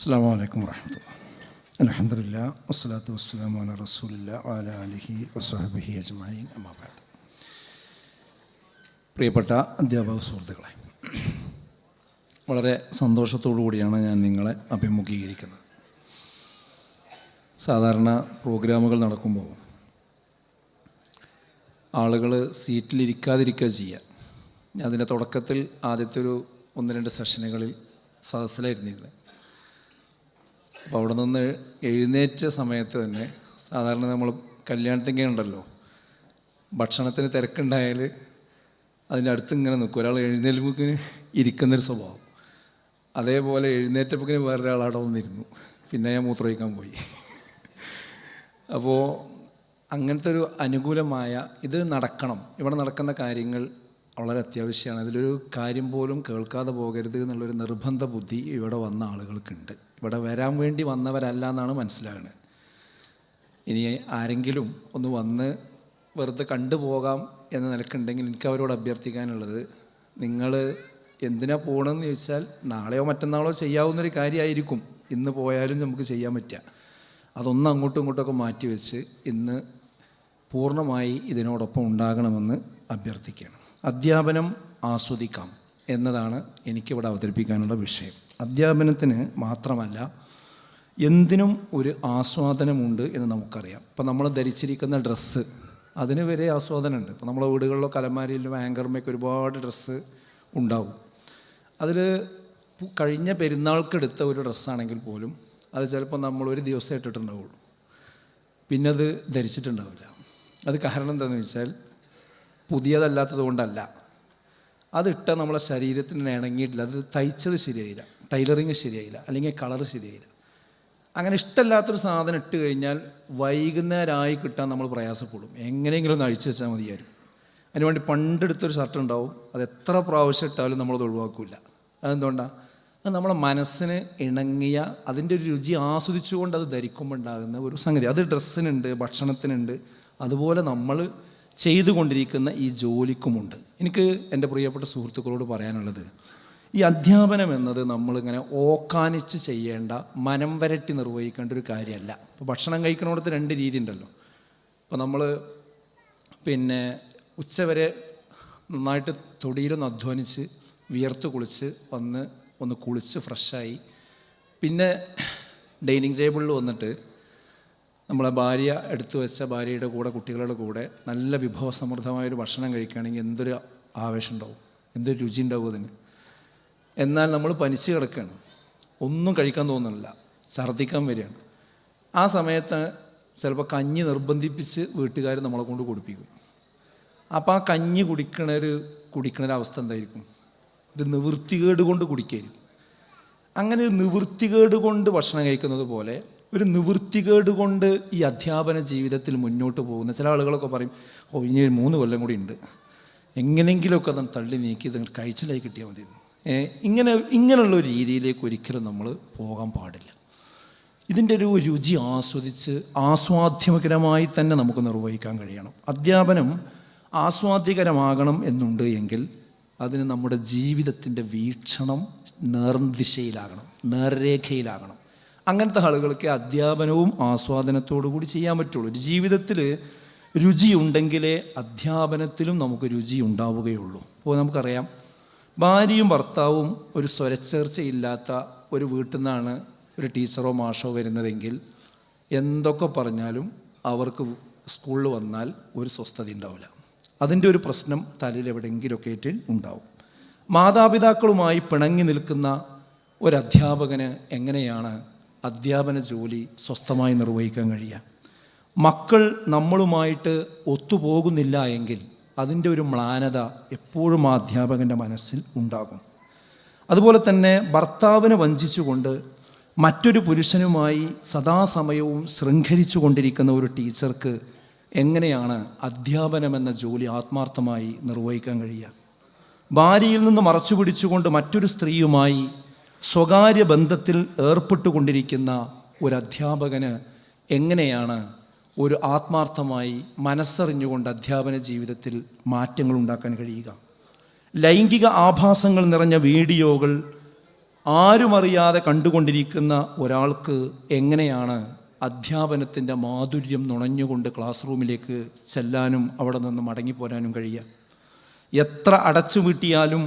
അസ്സാം വലൈക്കും വർഹമത്തുള്ള അലഹമില്ല വസ്സലാത്തു വസ്സലാം അല റസൂലില്ല അല അലിഹി വസ്ഹബിഹി അജ്മീൻ അമ്മാബാദ് പ്രിയപ്പെട്ട അധ്യാപക സുഹൃത്തുക്കളെ വളരെ സന്തോഷത്തോടു കൂടിയാണ് ഞാൻ നിങ്ങളെ അഭിമുഖീകരിക്കുന്നത്. സാധാരണ പ്രോഗ്രാമുകൾ നടക്കുമ്പോൾ ആളുകൾ സീറ്റിലിരിക്കാതിരിക്കുക ചെയ്യുക. ഞാൻ അതിന്റെ തുടക്കത്തിൽ ആദ്യത്തെ ഒരു ഒന്ന് രണ്ട് സെഷനുകളിൽ സദസ്സിലായിരുന്നിരുന്നത്. അപ്പോൾ അവിടെ നിന്ന് എഴുന്നേറ്റ സമയത്ത് തന്നെ സാധാരണ നമ്മൾ കല്യാണത്തിന്റെ ഉണ്ടല്ലോ. ഭക്ഷണത്തിന് തിരക്കുണ്ടായാൽ അതിന്റെ അടുത്ത് ഇങ്ങനെ നിൽക്കും. ഒരാൾ എഴുന്നേൽപ്പിന് ഇരിക്കുന്നൊരു സ്വഭാവം. അതേപോലെ എഴുന്നേറ്റപ്പിന് വേറൊരാൾ അവിടെ വന്നിരുന്നു. പിന്നെ ഞാൻ മൂത്രമൊഴിക്കാൻ പോയി. അപ്പോൾ അങ്ങനത്തെ ഒരു അനുകൂലമായ ഇത് നടക്കണം. ഇവിടെ നടക്കുന്ന കാര്യങ്ങൾ വളരെ അത്യാവശ്യമാണ്. അതിലൊരു കാര്യം പോലും കേൾക്കാതെ പോകരുത് എന്നുള്ളൊരു നിർബന്ധ ബുദ്ധി ഇവിടെ വന്ന ആളുകൾക്കുണ്ട്. ഇവിടെ വരാൻ വേണ്ടി വന്നവരല്ല എന്നാണ് മനസ്സിലാകുന്നത്. ഇനി ആരെങ്കിലും ഒന്ന് വന്ന് വെറുതെ കണ്ടുപോകാം എന്ന നിലക്കുണ്ടെങ്കിൽ എനിക്ക് അവരോട് അഭ്യർത്ഥിക്കാനുള്ളത് നിങ്ങൾ എന്തിനാ പോകണമെന്ന് ചോദിച്ചാൽ നാളെയോ മറ്റന്നാളോ ചെയ്യാവുന്നൊരു കാര്യമായിരിക്കും. ഇന്ന് പോയാലും നമുക്ക് ചെയ്യാൻ പറ്റുക. അതൊന്ന് അങ്ങോട്ടും ഇങ്ങോട്ടൊക്കെ മാറ്റി വെച്ച് ഇന്ന് പൂർണമായി ഇതിനോടൊപ്പം ഉണ്ടാകണമെന്ന് അഭ്യർത്ഥിക്കുകയാണ്. അധ്യാപനം ആസ്വദിക്കാം എന്നതാണ് എനിക്കിവിടെ അവതരിപ്പിക്കാനുള്ള വിഷയം. അധ്യാപനത്തിന് മാത്രമല്ല എന്തിനും ഒരു ആസ്വാദനമുണ്ട് എന്ന് നമുക്കറിയാം. ഇപ്പം നമ്മൾ ധരിച്ചിരിക്കുന്ന ഡ്രസ്സ് അതിന് വരെ ആസ്വാദനമുണ്ട്. ഇപ്പം നമ്മളെ വീടുകളിലോ കലമാരിയിലോ ആങ്കർമയൊക്കെ ഒരുപാട് ഡ്രസ്സ് ഉണ്ടാവും. അതിൽ കഴിഞ്ഞ പെരുന്നാൾക്കെടുത്ത ഒരു ഡ്രസ്സാണെങ്കിൽ പോലും അത് ചിലപ്പോൾ നമ്മൾ ഒരു ദിവസം ഇട്ടിട്ടുണ്ടാവുള്ളൂ. പിന്നെ അത് ധരിച്ചിട്ടുണ്ടാവില്ല. അത് കാരണം എന്താണെന്ന് വെച്ചാൽ പുതിയതല്ലാത്തത് കൊണ്ടല്ല. അതിട്ട നമ്മളെ ശരീരത്തിന് ഇണങ്ങിയിട്ടില്ല. അത് തയ്ച്ചത് ശരിയായില്ല. ടൈലറിങ് ശരിയായില്ല അല്ലെങ്കിൽ കളർ ശരിയായില്ല. അങ്ങനെ ഇഷ്ടമല്ലാത്തൊരു സാധനം ഇട്ട് കഴിഞ്ഞാൽ വൈകുന്നേരമായി കിട്ടാൻ നമ്മൾ പ്രയാസപ്പെടും. എങ്ങനെയെങ്കിലും ഒന്ന് അഴിച്ചു വെച്ചാൽ മതിയായിരുന്നു. അതിനുവേണ്ടി പണ്ടെടുത്തൊരു ഷർട്ട് ഉണ്ടാവും അത് എത്ര പ്രാവശ്യം ഇട്ടാലും നമ്മളത് ഒഴിവാക്കില്ല. അതെന്തുകൊണ്ടാണ് അത് നമ്മളെ മനസ്സിന് ഇണങ്ങിയ അതിന്റെ ഒരു രുചി ആസ്വദിച്ചുകൊണ്ട് അത് ധരിക്കുമ്പോൾ ഉണ്ടാകുന്ന ഒരു സംഗതി. അത് ഡ്രസ്സിനുണ്ട് ഭക്ഷണത്തിനുണ്ട് അതുപോലെ നമ്മൾ ചെയ്തുകൊണ്ടിരിക്കുന്ന ഈ ജോലിക്കുമുണ്ട്. എനിക്ക് എന്റെ പ്രിയപ്പെട്ട സുഹൃത്തുക്കളോട് പറയാനുള്ളത് ഈ അധ്യാപനം എന്നത് നമ്മളിങ്ങനെ ഓക്കാനിച്ച് ചെയ്യേണ്ട മനം വരട്ടി നിർവഹിക്കേണ്ട ഒരു കാര്യമല്ല. ഇപ്പോൾ ഭക്ഷണം കഴിക്കണോടത്ത് രണ്ട് രീതി ഉണ്ടല്ലോ അപ്പോൾ നമ്മൾ പിന്നെ ഉച്ചവരെ നന്നായിട്ട് തൊടിയിലൊന്ന് അധ്വാനിച്ച് വിയർത്ത് കുളിച്ച് വന്ന് ഒന്ന് കുളിച്ച് ഫ്രഷായി. പിന്നെ ഡൈനിങ് ടേബിളിൽ വന്നിട്ട് നമ്മളെ ഭാര്യ എടുത്തു വെച്ച ഭാര്യയുടെ കൂടെ കുട്ടികളുടെ കൂടെ നല്ല വിഭവസമൃദ്ധമായൊരു ഭക്ഷണം കഴിക്കുകയാണെങ്കിൽ എന്തൊരു ആവേശം ഉണ്ടാവും. എന്തൊരു രുചി ഉണ്ടാവും അതിന്. എന്നാൽ നമ്മൾ പനിച്ച് കിടക്കുകയാണ്. ഒന്നും കഴിക്കാൻ തോന്നുന്നില്ല. ഛർദ്ദിക്കാൻ വരികയാണ്. ആ സമയത്ത് ചിലപ്പോൾ കഞ്ഞി നിർബന്ധിപ്പിച്ച് വീട്ടുകാർ നമ്മളെ കൊണ്ട് കുടിപ്പിക്കും. അപ്പോൾ ആ കഞ്ഞി കുടിക്കണ ഒരു കുടിക്കണ ഒരു അവസ്ഥ എന്തായിരിക്കും? ഇത് നിവൃത്തികേട് കൊണ്ട് കുടിക്കായിരിക്കും. അങ്ങനെ ഒരു നിവൃത്തികേട് കൊണ്ട് ഭക്ഷണം കഴിക്കുന്നത് പോലെ ഒരു നിവൃത്തികേട് കൊണ്ട് ഈ അധ്യാപന ജീവിതത്തിൽ മുന്നോട്ട് പോകുന്ന ചില ആളുകളൊക്കെ പറയും ഓ ഇനി ഒരു മൂന്ന് കൊല്ലം കൂടി ഉണ്ട്. എങ്ങനെയെങ്കിലുമൊക്കെ അത് തള്ളി നീക്കി ഇത് കഴിച്ചിലായി കിട്ടിയാൽ മതി ഏ, ഇങ്ങനെ ഇങ്ങനെയുള്ള ഒരു രീതിയിലേക്ക് ഒരിക്കലും നമ്മൾ പോകാൻ പാടില്ല. ഇതിന്റെ ഒരു രുചി ആസ്വദിച്ച് ആസ്വാദ്യകരമായി തന്നെ നമുക്ക് നിർവഹിക്കാൻ കഴിയണം. അധ്യാപനം ആസ്വാദ്യകരമാകണം എന്നുണ്ട് എങ്കിൽ അതിന് നമ്മുടെ ജീവിതത്തിന്റെ വീക്ഷണം നേർദിശയിലാകണം നേർരേഖയിലാകണം. അങ്ങനത്തെ ആളുകൾക്ക് അധ്യാപനവും ആസ്വാദനത്തോടു കൂടി ചെയ്യാൻ പറ്റുള്ളൂ. ഒരു ജീവിതത്തിൽ രുചിയുണ്ടെങ്കിലേ അധ്യാപനത്തിലും നമുക്ക് രുചി ഉണ്ടാവുകയുള്ളൂ. അപ്പോൾ നമുക്കറിയാം ഭാര്യയും ഭർത്താവും ഒരു സ്വരച്ചേർച്ചയില്ലാത്ത ഒരു വീട്ടിൽ നിന്നാണ് ഒരു ടീച്ചറോ മാഷോ വരുന്നതെങ്കിൽ എന്തൊക്കെ പറഞ്ഞാലും അവർക്ക് സ്കൂളിൽ വന്നാൽ ഒരു സ്വസ്ഥത ഉണ്ടാവില്ല. അതിന്റെ ഒരു പ്രശ്നം തലയിൽ എവിടെയെങ്കിലുമൊക്കെ ആയിട്ട് ഉണ്ടാവും. മാതാപിതാക്കളുമായി പിണങ്ങി നിൽക്കുന്ന ഒരു അധ്യാപകന് എങ്ങനെയാണ് അധ്യാപന ജോലി സ്വസ്ഥമായി നിർവഹിക്കാൻ കഴിയുക? മക്കൾ നമ്മളുമായിട്ട് ഒത്തുപോകുന്നില്ല എങ്കിൽ അതിന്റെ ഒരു മ്ലാനത എപ്പോഴും അധ്യാപകന്റെ മനസ്സിൽ ഉണ്ടാകും. അതുപോലെ തന്നെ ഭർത്താവിനെ വഞ്ചിച്ചുകൊണ്ട് മറ്റൊരു പുരുഷനുമായി സദാസമയവും ശൃംഖരിച്ചു കൊണ്ടിരിക്കുന്ന ഒരു ടീച്ചർക്ക് എങ്ങനെയാണ് അധ്യാപനമെന്ന ജോലി ആത്മാർത്ഥമായി നിർവഹിക്കാൻ കഴിയുക? ഭാര്യയിൽ നിന്ന് മറച്ചു പിടിച്ചുകൊണ്ട് മറ്റൊരു സ്ത്രീയുമായി സ്വകാര്യ ബന്ധത്തിൽ ഏർപ്പെട്ടുകൊണ്ടിരിക്കുന്ന ഒരു അധ്യാപകന് എങ്ങനെയാണ് ഒരു ആത്മാർത്ഥമായി മനസ്സറിഞ്ഞുകൊണ്ട് അധ്യാപന ജീവിതത്തിൽ മാറ്റങ്ങൾ ഉണ്ടാക്കാൻ കഴിയുക. ലൈംഗിക ആഭാസങ്ങൾ നിറഞ്ഞ വീഡിയോകൾ ആരുമറിയാതെ കണ്ടുകൊണ്ടിരിക്കുന്ന ഒരാൾക്ക് എങ്ങനെയാണ് അധ്യാപനത്തിന്റെ മാധുര്യം നുണഞ്ഞുകൊണ്ട് ക്ലാസ് റൂമിലേക്ക് ചെല്ലാനും അവിടെ നിന്ന് മടങ്ങിപ്പോരാനും കഴിയുക? എത്ര അടച്ചു വീട്ടിയാലും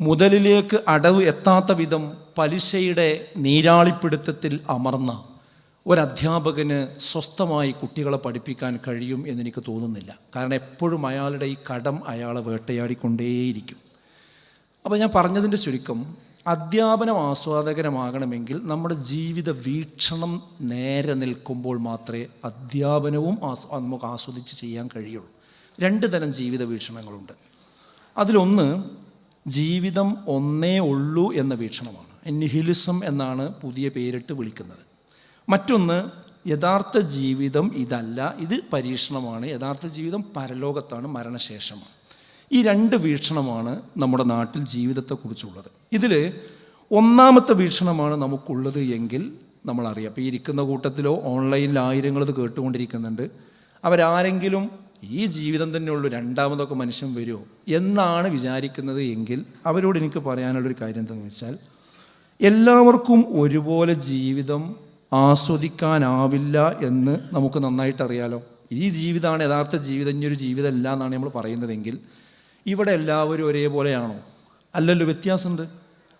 മുതലിലേക്ക് അടവ് എത്താത്ത വിധം പലിശയുടെ നീരാളിപ്പിടുത്തത്തിൽ അമർന്ന ഒരധ്യാപകന് സ്വസ്ഥമായി കുട്ടികളെ പഠിപ്പിക്കാൻ കഴിയും എന്നെനിക്ക് തോന്നുന്നില്ല. കാരണം എപ്പോഴും അയാളുടെ ഈ കടം അയാളെ വേട്ടയാടിക്കൊണ്ടേയിരിക്കും. അപ്പോൾ ഞാൻ പറഞ്ഞതിന്റെ ചുരുക്കം അധ്യാപനം ആസ്വാദകരമാകണമെങ്കിൽ നമ്മുടെ ജീവിത വീക്ഷണം നേരെ നിൽക്കുമ്പോൾ മാത്രമേ അധ്യാപനവും നമുക്ക് ആസ്വദിച്ച് ചെയ്യാൻ കഴിയുള്ളൂ. രണ്ട് തരം ജീവിത വീക്ഷണങ്ങളുണ്ട്. അതിലൊന്ന് ജീവിതം ഒന്നേ ഉള്ളൂ എന്ന വീക്ഷണമാണ്. നിഹിലിസം എന്നാണ് പുതിയ പേരിട്ട് വിളിക്കുന്നത്. മറ്റൊന്ന് യഥാർത്ഥ ജീവിതം ഇതല്ല. ഇത് പരീക്ഷണമാണ്. യഥാർത്ഥ ജീവിതം പരലോകത്താണ് മരണശേഷമാണ്. ഈ രണ്ട് വീക്ഷണമാണ് നമ്മുടെ നാട്ടിൽ ജീവിതത്തെക്കുറിച്ചുള്ളത്. ഇതിൽ ഒന്നാമത്തെ വീക്ഷണമാണ് നമുക്കുള്ളത് എങ്കിൽ നമ്മളറിയാം. അപ്പോൾ ഇരിക്കുന്ന കൂട്ടത്തിലോ ഓൺലൈനിൽ ആയിരങ്ങൾ ഇത് കേട്ടുകൊണ്ടിരിക്കുന്നുണ്ട്. അവരാരെങ്കിലും ഈ ജീവിതം തന്നെയുള്ളൂ രണ്ടാമതൊക്കെ മനുഷ്യൻ വരുമോ എന്നാണ് വിചാരിക്കുന്നത് എങ്കിൽ അവരോട് എനിക്ക് പറയാനുള്ളൊരു കാര്യം എന്താണെന്ന് വെച്ചാൽ എല്ലാവർക്കും ഒരുപോലെ ജീവിതം ആസ്വദിക്കാനാവില്ല എന്ന് നമുക്ക് നന്നായിട്ട് അറിയാലോ ഈ ജീവിതമാണ് യഥാർത്ഥ ജീവിതം ഇനി ഒരു ജീവിതമല്ല എന്നാണ് നമ്മൾ പറയുന്നതെങ്കിൽ ഇവിടെ എല്ലാവരും ഒരേപോലെയാണോ? അല്ലല്ലോ വ്യത്യാസമുണ്ട്.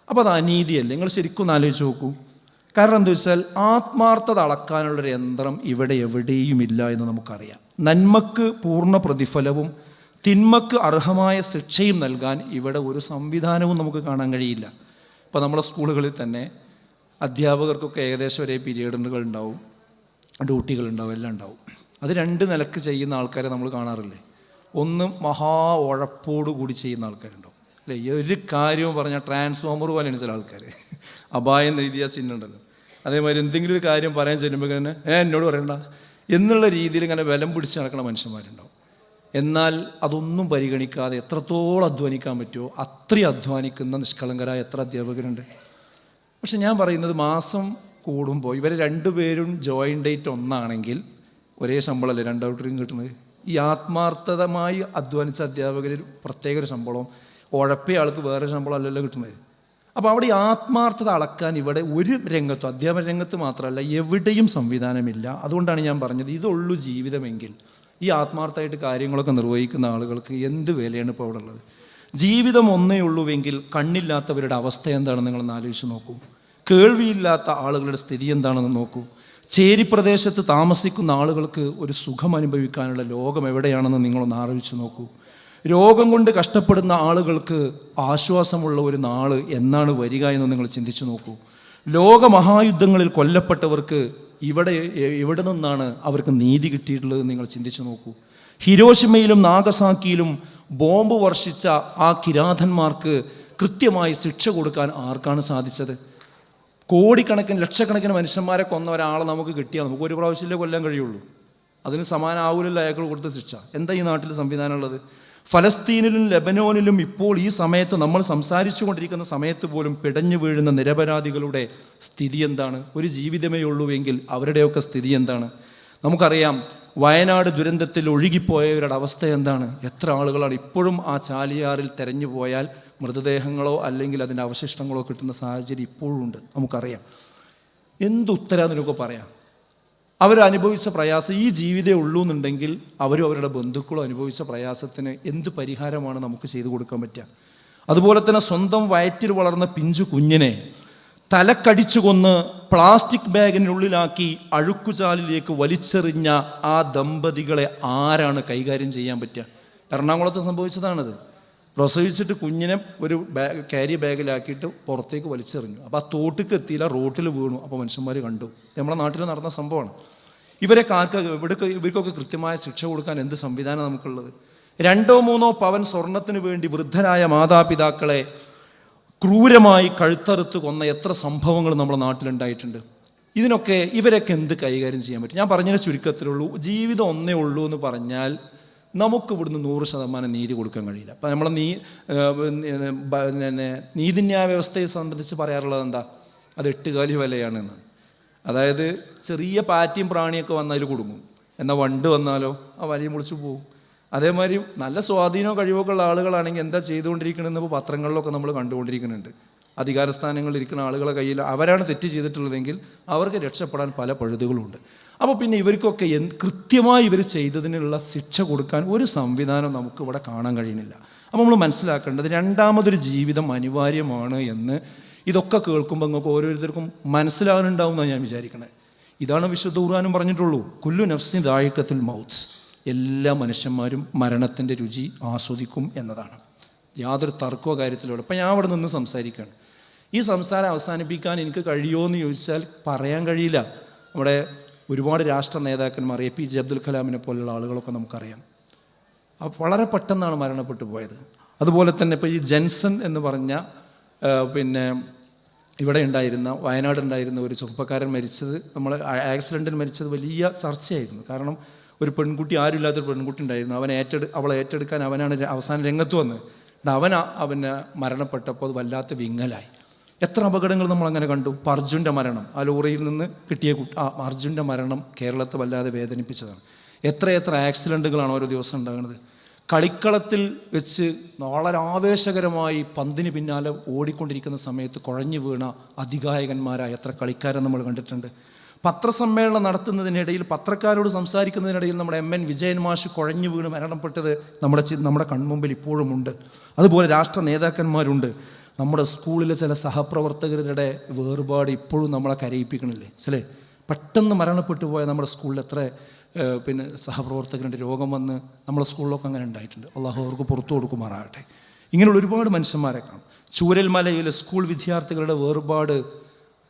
അപ്പോൾ അത് അനീതിയല്ലേ? നിങ്ങൾ ശരിക്കും ആലോചിച്ച് നോക്കൂ. കാരണം എന്താ വെച്ചാൽ ആത്മാർത്ഥത അളക്കാനുള്ളൊരു യന്ത്രം ഇവിടെ എവിടെയുമില്ല എന്ന് നമുക്കറിയാം. നന്മക്ക് പൂർണ പ്രതിഫലവും തിന്മക്ക് അർഹമായ ശിക്ഷയും നൽകാൻ ഇവിടെ ഒരു സംവിധാനവും നമുക്ക് കാണാൻ കഴിയില്ല. ഇപ്പോൾ നമ്മുടെ സ്കൂളുകളിൽ തന്നെ അധ്യാപകർക്കൊക്കെ ഏകദേശം ഒരേ പീരീഡുകൾ ഉണ്ടാവും. ഡ്യൂട്ടികൾ ഉണ്ടാവും എല്ലാം ഉണ്ടാവും. അത് രണ്ട് നിലയ്ക്ക് ചെയ്യുന്ന ആൾക്കാരെ നമ്മൾ കാണാറില്ലേ? ഒന്ന് മഹാ ഉഴപ്പോട് കൂടി ചെയ്യുന്ന ആൾക്കാരുണ്ടാവും. അല്ലേ? ഒരു കാര്യവും പറഞ്ഞാൽ ട്രാൻസ്ഫോമർ പോലെയാണ് ചില ആൾക്കാർ അപായം രീതിയാ ചിഹ്നം ഉണ്ടല്ലോ അതേമാതിരി എന്തെങ്കിലും ഒരു കാര്യം പറയാൻ ചെല്ലുമ്പോൾ തന്നെ ഏ എന്നോട് പറയണ്ട. എന്നുള്ള രീതിയിൽ ഇങ്ങനെ ബലം പിടിച്ച് നടക്കുന്ന മനുഷ്യന്മാരുണ്ടാവും. എന്നാൽ അതൊന്നും പരിഗണിക്കാതെ എത്രത്തോളം അധ്വാനിക്കാൻ പറ്റുമോ അത്രയും അധ്വാനിക്കുന്ന നിഷ്കളങ്കരായ എത്ര അധ്യാപകരുണ്ട്. പക്ഷെ ഞാൻ പറയുന്നത് മാസം കൂടുമ്പോൾ ഇവർ രണ്ടുപേരും ജോയിൻ ഡേറ്റ് ഒന്നാണെങ്കിൽ ഒരേ ശമ്പളമല്ലേ? രണ്ടൗട്ടറിയും കിട്ടുന്നത്. ഈ ആത്മാർത്ഥതമായി അധ്വാനിച്ച അധ്യാപകരിൽ പ്രത്യേക ഒരു ശമ്പളവും ഉഴപ്പിയ ആൾക്ക് വേറെ ശമ്പളം അല്ലല്ലോ കിട്ടുന്നത്. അപ്പോൾ അവിടെ ഈ ആത്മാർത്ഥത അളക്കാൻ ഇവിടെ ഒരു രംഗത്തും അധ്യാപന രംഗത്ത് മാത്രമല്ല എവിടെയും സംവിധാനമില്ല. അതുകൊണ്ടാണ് ഞാൻ പറഞ്ഞത് ഇതുള്ളൂ ജീവിതമെങ്കിൽ ഈ ആത്മാർത്ഥമായിട്ട് കാര്യങ്ങളൊക്കെ നിർവഹിക്കുന്ന ആളുകൾക്ക് എന്ത് വിലയാണ് ഇപ്പോൾ അവിടെ ഉള്ളത്? ജീവിതം ഒന്നേ ഉള്ളൂവെങ്കിൽ കണ്ണില്ലാത്തവരുടെ അവസ്ഥ എന്താണെന്ന് നിങ്ങളൊന്ന് ആലോചിച്ച് നോക്കൂ. കേൾവിയില്ലാത്ത ആളുകളുടെ സ്ഥിതി എന്താണെന്ന് നോക്കൂ. ചേരി പ്രദേശത്ത് താമസിക്കുന്ന ആളുകൾക്ക് ഒരു സുഖം അനുഭവിക്കാനുള്ള ലോകം എവിടെയാണെന്ന് നിങ്ങളൊന്ന് ആലോചിച്ച് നോക്കൂ. രോഗം കൊണ്ട് കഷ്ടപ്പെടുന്ന ആളുകൾക്ക് ആശ്വാസമുള്ള ഒരു നാൾ എന്നാണ് വരിക എന്ന് നിങ്ങൾ ചിന്തിച്ചു നോക്കൂ. ലോകമഹായുദ്ധങ്ങളിൽ കൊല്ലപ്പെട്ടവർക്ക് ഇവിടെ എവിടെ നിന്നാണ് അവർക്ക് നീതി കിട്ടിയിട്ടുള്ളത് നിങ്ങൾ ചിന്തിച്ചു നോക്കൂ. ഹിരോഷിമയിലും നാഗസാക്കിയിലും ബോംബ് വർഷിച്ച ആ കിരാതന്മാർക്ക് കൃത്യമായി ശിക്ഷ കൊടുക്കാൻ ആർക്കാണ് സാധിച്ചത്? കോടിക്കണക്കിന് ലക്ഷക്കണക്കിന് മനുഷ്യന്മാരെ കൊന്ന ഒരാളെ നമുക്ക് കിട്ടിയാൽ നമുക്ക് ഒരു പ്രാവശ്യമല്ലേ കൊല്ലാൻ കഴിയുള്ളൂ? അതിന് സമാനാവൂലല്ലോ അയാൾക്ക് കൊടുത്ത ശിക്ഷ. എന്താ ഈ നാട്ടിൽ സംവിധാനമുള്ളത് ഫലസ്തീനിലും ലെബനോനിലും ഇപ്പോൾ ഈ സമയത്ത് നമ്മൾ സംസാരിച്ചു കൊണ്ടിരിക്കുന്ന സമയത്ത് പോലും പിടഞ്ഞു വീഴുന്ന നിരപരാധികളുടെ സ്ഥിതി എന്താണ്? ഒരു ജീവിതമേ ഉള്ളൂവെങ്കിൽ അവരുടെയൊക്കെ സ്ഥിതി എന്താണ്? നമുക്കറിയാം വയനാട് ദുരന്തത്തിൽ ഒഴുകിപ്പോയവരുടെ അവസ്ഥ എന്താണ്? എത്ര ആളുകളാണ് ഇപ്പോഴും ആ ചാലിയാറിൽ തെരഞ്ഞു പോയാൽ മൃതദേഹങ്ങളോ അല്ലെങ്കിൽ അതിന്റെ അവശിഷ്ടങ്ങളോ കിട്ടുന്ന സാഹചര്യം ഇപ്പോഴും ഉണ്ട്. നമുക്കറിയാം. എന്തുത്തരം നിനക്ക് പറയാം. അവരനുഭവിച്ച പ്രയാസം ഈ ജീവിതേ ഉള്ളൂ എന്നുണ്ടെങ്കിൽ അവരും അവരുടെ ബന്ധുക്കളും അനുഭവിച്ച പ്രയാസത്തിന് എന്ത് പരിഹാരമാണ് നമുക്ക് ചെയ്തു കൊടുക്കാൻ പറ്റുക? അതുപോലെ തന്നെ സ്വന്തം വയറ്റിൽ വളർന്ന പിഞ്ചു കുഞ്ഞിനെ തലക്കടിച്ചു കൊന്ന് പ്ലാസ്റ്റിക് ബാഗിനുള്ളിലാക്കി അഴുക്കുചാലിലേക്ക് വലിച്ചെറിഞ്ഞ ആ ദമ്പതികളെ ആരാണ് കൈകാര്യം ചെയ്യാൻ പറ്റുക? എറണാകുളത്ത് സംഭവിച്ചതാണത്. പ്രസവിച്ചിട്ട് കുഞ്ഞിനെ ഒരു ബാഗ് ക്യാരി ബാഗിലാക്കിയിട്ട് പുറത്തേക്ക് വലിച്ചെറിഞ്ഞു. അപ്പോൾ ആ തോട്ടിക്ക് എത്തിയില്ല റോട്ടിൽ വീണു. അപ്പോൾ മനുഷ്യന്മാർ കണ്ടു. നമ്മുടെ നാട്ടിൽ നടന്ന സംഭവമാണ്. ഇവരെ കാർക്ക് ഇവിടെ ഇവർക്കൊക്കെ കൃത്യമായ ശിക്ഷ കൊടുക്കാൻ എന്ത് സംവിധാനം നമുക്കുള്ളത്? രണ്ടോ മൂന്നോ പവൻ സ്വർണത്തിന് വേണ്ടി വൃദ്ധരായ മാതാപിതാക്കളെ ക്രൂരമായി കഴുത്തറുത്ത് കൊന്ന എത്ര സംഭവങ്ങൾ നമ്മുടെ നാട്ടിലുണ്ടായിട്ടുണ്ട്. ഇതിനൊക്കെ ഇവരൊക്കെ എന്ത് കൈകാര്യം ചെയ്യാൻ പറ്റും? ഞാൻ പറഞ്ഞതിന് ചുരുക്കത്തിലുള്ളൂ. ജീവിതം ഒന്നേ ഉള്ളൂ എന്ന് പറഞ്ഞാൽ നമുക്ക് ഇവിടുന്ന് നൂറ് ശതമാനം നീതി കൊടുക്കാൻ കഴിയില്ല. അപ്പം നമ്മളെ നീ നീതിന്യായ വ്യവസ്ഥയെ സംബന്ധിച്ച് പറയാറുള്ളത് എന്താ? അത് എട്ടുകാലി വിലയാണ് എന്നാണ്. അതായത് ചെറിയ പാറ്റിയും പ്രാണിയൊക്കെ വന്നാൽ കുടുങ്ങും. എന്നാൽ വണ്ട് വന്നാലോ? ആ വലിയ മുളിച്ചു പോകും അതേമാതിരി നല്ല സ്വാധീനവും കഴിവൊക്കെ ഉള്ള ആളുകളാണെങ്കിൽ എന്താ ചെയ്തുകൊണ്ടിരിക്കണമെന്ന് പത്രങ്ങളിലൊക്കെ നമ്മൾ കണ്ടുകൊണ്ടിരിക്കുന്നുണ്ട്. അധികാരസ്ഥാനങ്ങളിൽ ഇരിക്കുന്ന ആളുകളെ കയ്യിൽ അവരാണ് തെറ്റ് ചെയ്തിട്ടുള്ളതെങ്കിൽ അവർക്ക് രക്ഷപ്പെടാൻ പല പഴുതുകളുണ്ട്. അപ്പോൾ പിന്നെ ഇവർക്കൊക്കെ എന്ത് കൃത്യമായി ഇവർ ചെയ്തതിനുള്ള ശിക്ഷ കൊടുക്കാൻ ഒരു സംവിധാനം നമുക്ക് ഇവിടെ കാണാൻ കഴിയുന്നില്ല. അപ്പോൾ നമ്മൾ മനസ്സിലാക്കേണ്ടത് രണ്ടാമതൊരു ജീവിതം അനിവാര്യമാണ് എന്ന് ഇതൊക്കെ കേൾക്കുമ്പോൾ നിങ്ങൾക്ക് ഓരോരുത്തർക്കും മനസ്സിലാകാനുണ്ടാവും എന്നാണ് ഞാൻ വിചാരിക്കുന്നത് ഇതാണ് വിശുദ്ധ ഖുർആാനും പറഞ്ഞിട്ടുള്ളൂ. കുല്ലു നഫ്സി ദായിക്കത്തിൽ മൗത്ത്. എല്ലാ മനുഷ്യന്മാരും മരണത്തിന്റെ രുചി ആസ്വദിക്കും എന്നതാണ്. യാതൊരു തർക്കമോ കാര്യത്തിലൂടെ അപ്പം ഞാൻ അവിടെ നിന്ന് സംസാരിക്കുകയാണ്. ഈ സംസാരം അവസാനിപ്പിക്കാൻ എനിക്ക് കഴിയുമോ എന്ന് ചോദിച്ചാൽ പറയാൻ കഴിയില്ല. നമ്മുടെ ഒരുപാട് രാഷ്ട്ര നേതാക്കന്മാർ എ പി ജെ അബ്ദുൽ കലാമിനെ പോലുള്ള ആളുകളൊക്കെ നമുക്കറിയാം. അപ്പോൾ വളരെ പെട്ടെന്നാണ് മരണപ്പെട്ടു പോയത്. അതുപോലെ തന്നെ ഇപ്പോൾ ഈ ജെൻസൺ എന്ന് പറഞ്ഞ പിന്നെ ഇവിടെ ഉണ്ടായിരുന്ന വയനാട് ഉണ്ടായിരുന്ന ഒരു ചെറുപ്പക്കാരൻ മരിച്ചത് നമ്മൾ ആക്സിഡന്റിൽ മരിച്ചത് വലിയ ചർച്ചയായിരുന്നു. കാരണം ഒരു പെൺകുട്ടി ആരുമില്ലാത്തൊരു പെൺകുട്ടി ഉണ്ടായിരുന്നു. അവൻ ഏറ്റെടു അവളെ ഏറ്റെടുക്കാൻ അവനാണ് അവസാന രംഗത്ത് വന്നത് അവൻ അവന് മരണപ്പെട്ടപ്പോൾ അത് വല്ലാത്ത വിങ്ങലായി. എത്ര അപകടങ്ങൾ നമ്മൾ അങ്ങനെ കണ്ടു? അർജുന്റെ മരണം. ആ ലോറിയിൽ നിന്ന് കിട്ടിയ കുട്ടി ആ അർജുന്റെ മരണം കേരളത്തെ വല്ലാതെ വേദനിപ്പിച്ചതാണ്. എത്രയെത്ര ആക്സിഡന്റുകളാണ് ഓരോ ദിവസം ഉണ്ടാകുന്നത്. കളിക്കളത്തിൽ വെച്ച് വളരെ ആവേശകരമായി പന്തിന് പിന്നാലെ ഓടിക്കൊണ്ടിരിക്കുന്ന സമയത്ത് കുഴഞ്ഞു വീണ അധികായകന്മാരായ എത്ര കളിക്കാരെ നമ്മൾ കണ്ടിട്ടുണ്ട്. പത്രസമ്മേളനം നടത്തുന്നതിനിടയിൽ പത്രക്കാരോട് സംസാരിക്കുന്നതിനിടയിൽ നമ്മുടെ എം എൻ വിജയൻ മാഷ് കുഴഞ്ഞു വീണ് മരണപ്പെട്ടത് നമ്മുടെ നമ്മുടെ കൺമുമ്പിൽ ഇപ്പോഴുമുണ്ട് അതുപോലെ രാഷ്ട്ര നേതാക്കന്മാരുണ്ട്. നമ്മുടെ സ്കൂളിലെ ചില സഹപ്രവർത്തകരുടെ വേർപാട് ഇപ്പോഴും നമ്മളെ കരയിപ്പിക്കണില്ലേ? ചിലേ പെട്ടെന്ന് മരണപ്പെട്ടു പോയ നമ്മുടെ സ്കൂളിൽ എത്ര പിന്നെ സഹപ്രവർത്തകരുടെ രോഗം വന്ന് നമ്മുടെ സ്കൂളിലൊക്കെ അങ്ങനെ ഉണ്ടായിട്ടുണ്ട്. അള്ളാഹു അവർക്ക് പുറത്തു കൊടുക്കുമാറാകട്ടെ. ഇങ്ങനെയുള്ള ഒരുപാട് മനുഷ്യന്മാരെ കാണും. ചൂരൽമലയിലെ സ്കൂൾ വിദ്യാർത്ഥികളുടെ വേർപാട്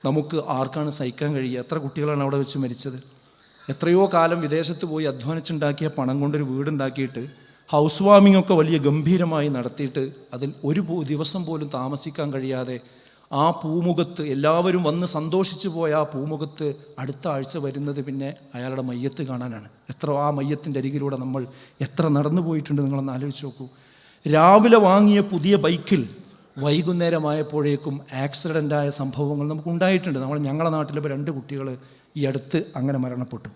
നമുക്ക് ആർക്കാണ് സഹിക്കാൻ കഴിയുക? എത്ര കുട്ടികളാണ് അവിടെ വെച്ച് മരിച്ചത്? എത്രയോ കാലം വിദേശത്ത് പോയി അധ്വാനിച്ചുണ്ടാക്കിയ പണം കൊണ്ടൊരു വീടുണ്ടാക്കിയിട്ട് ഹൗസ് വാമിംഗ് ഒക്കെ വലിയ ഗംഭീരമായി നടത്തിയിട്ട് അതിൽ ഒരു ദിവസം പോലും താമസിക്കാൻ കഴിയാതെ ആ പൂമുഖത്ത് എല്ലാവരും വന്ന് സന്തോഷിച്ചു പോയ ആ പൂമുഖത്ത് അടുത്ത ആഴ്ച വരുന്നത് പിന്നെ അയാളുടെ മയ്യത്ത് കാണാനാണ്. എത്ര ആ മയ്യത്തിന്റെ അരികിലൂടെ നമ്മൾ എത്ര നടന്നു പോയിട്ടുണ്ട് നിങ്ങളൊന്ന് ആലോചിച്ച് നോക്കൂ. രാവിലെ വാങ്ങിയ പുതിയ ബൈക്കിൽ വൈകുന്നേരമായപ്പോഴേക്കും ആക്സിഡന്റായ സംഭവങ്ങൾ നമുക്ക് ഉണ്ടായിട്ടുണ്ട് നമ്മൾ ഞങ്ങളുടെ നാട്ടിലിപ്പോൾ രണ്ട് കുട്ടികൾ ഈ അടുത്ത് അങ്ങനെ മരണപ്പെട്ടു.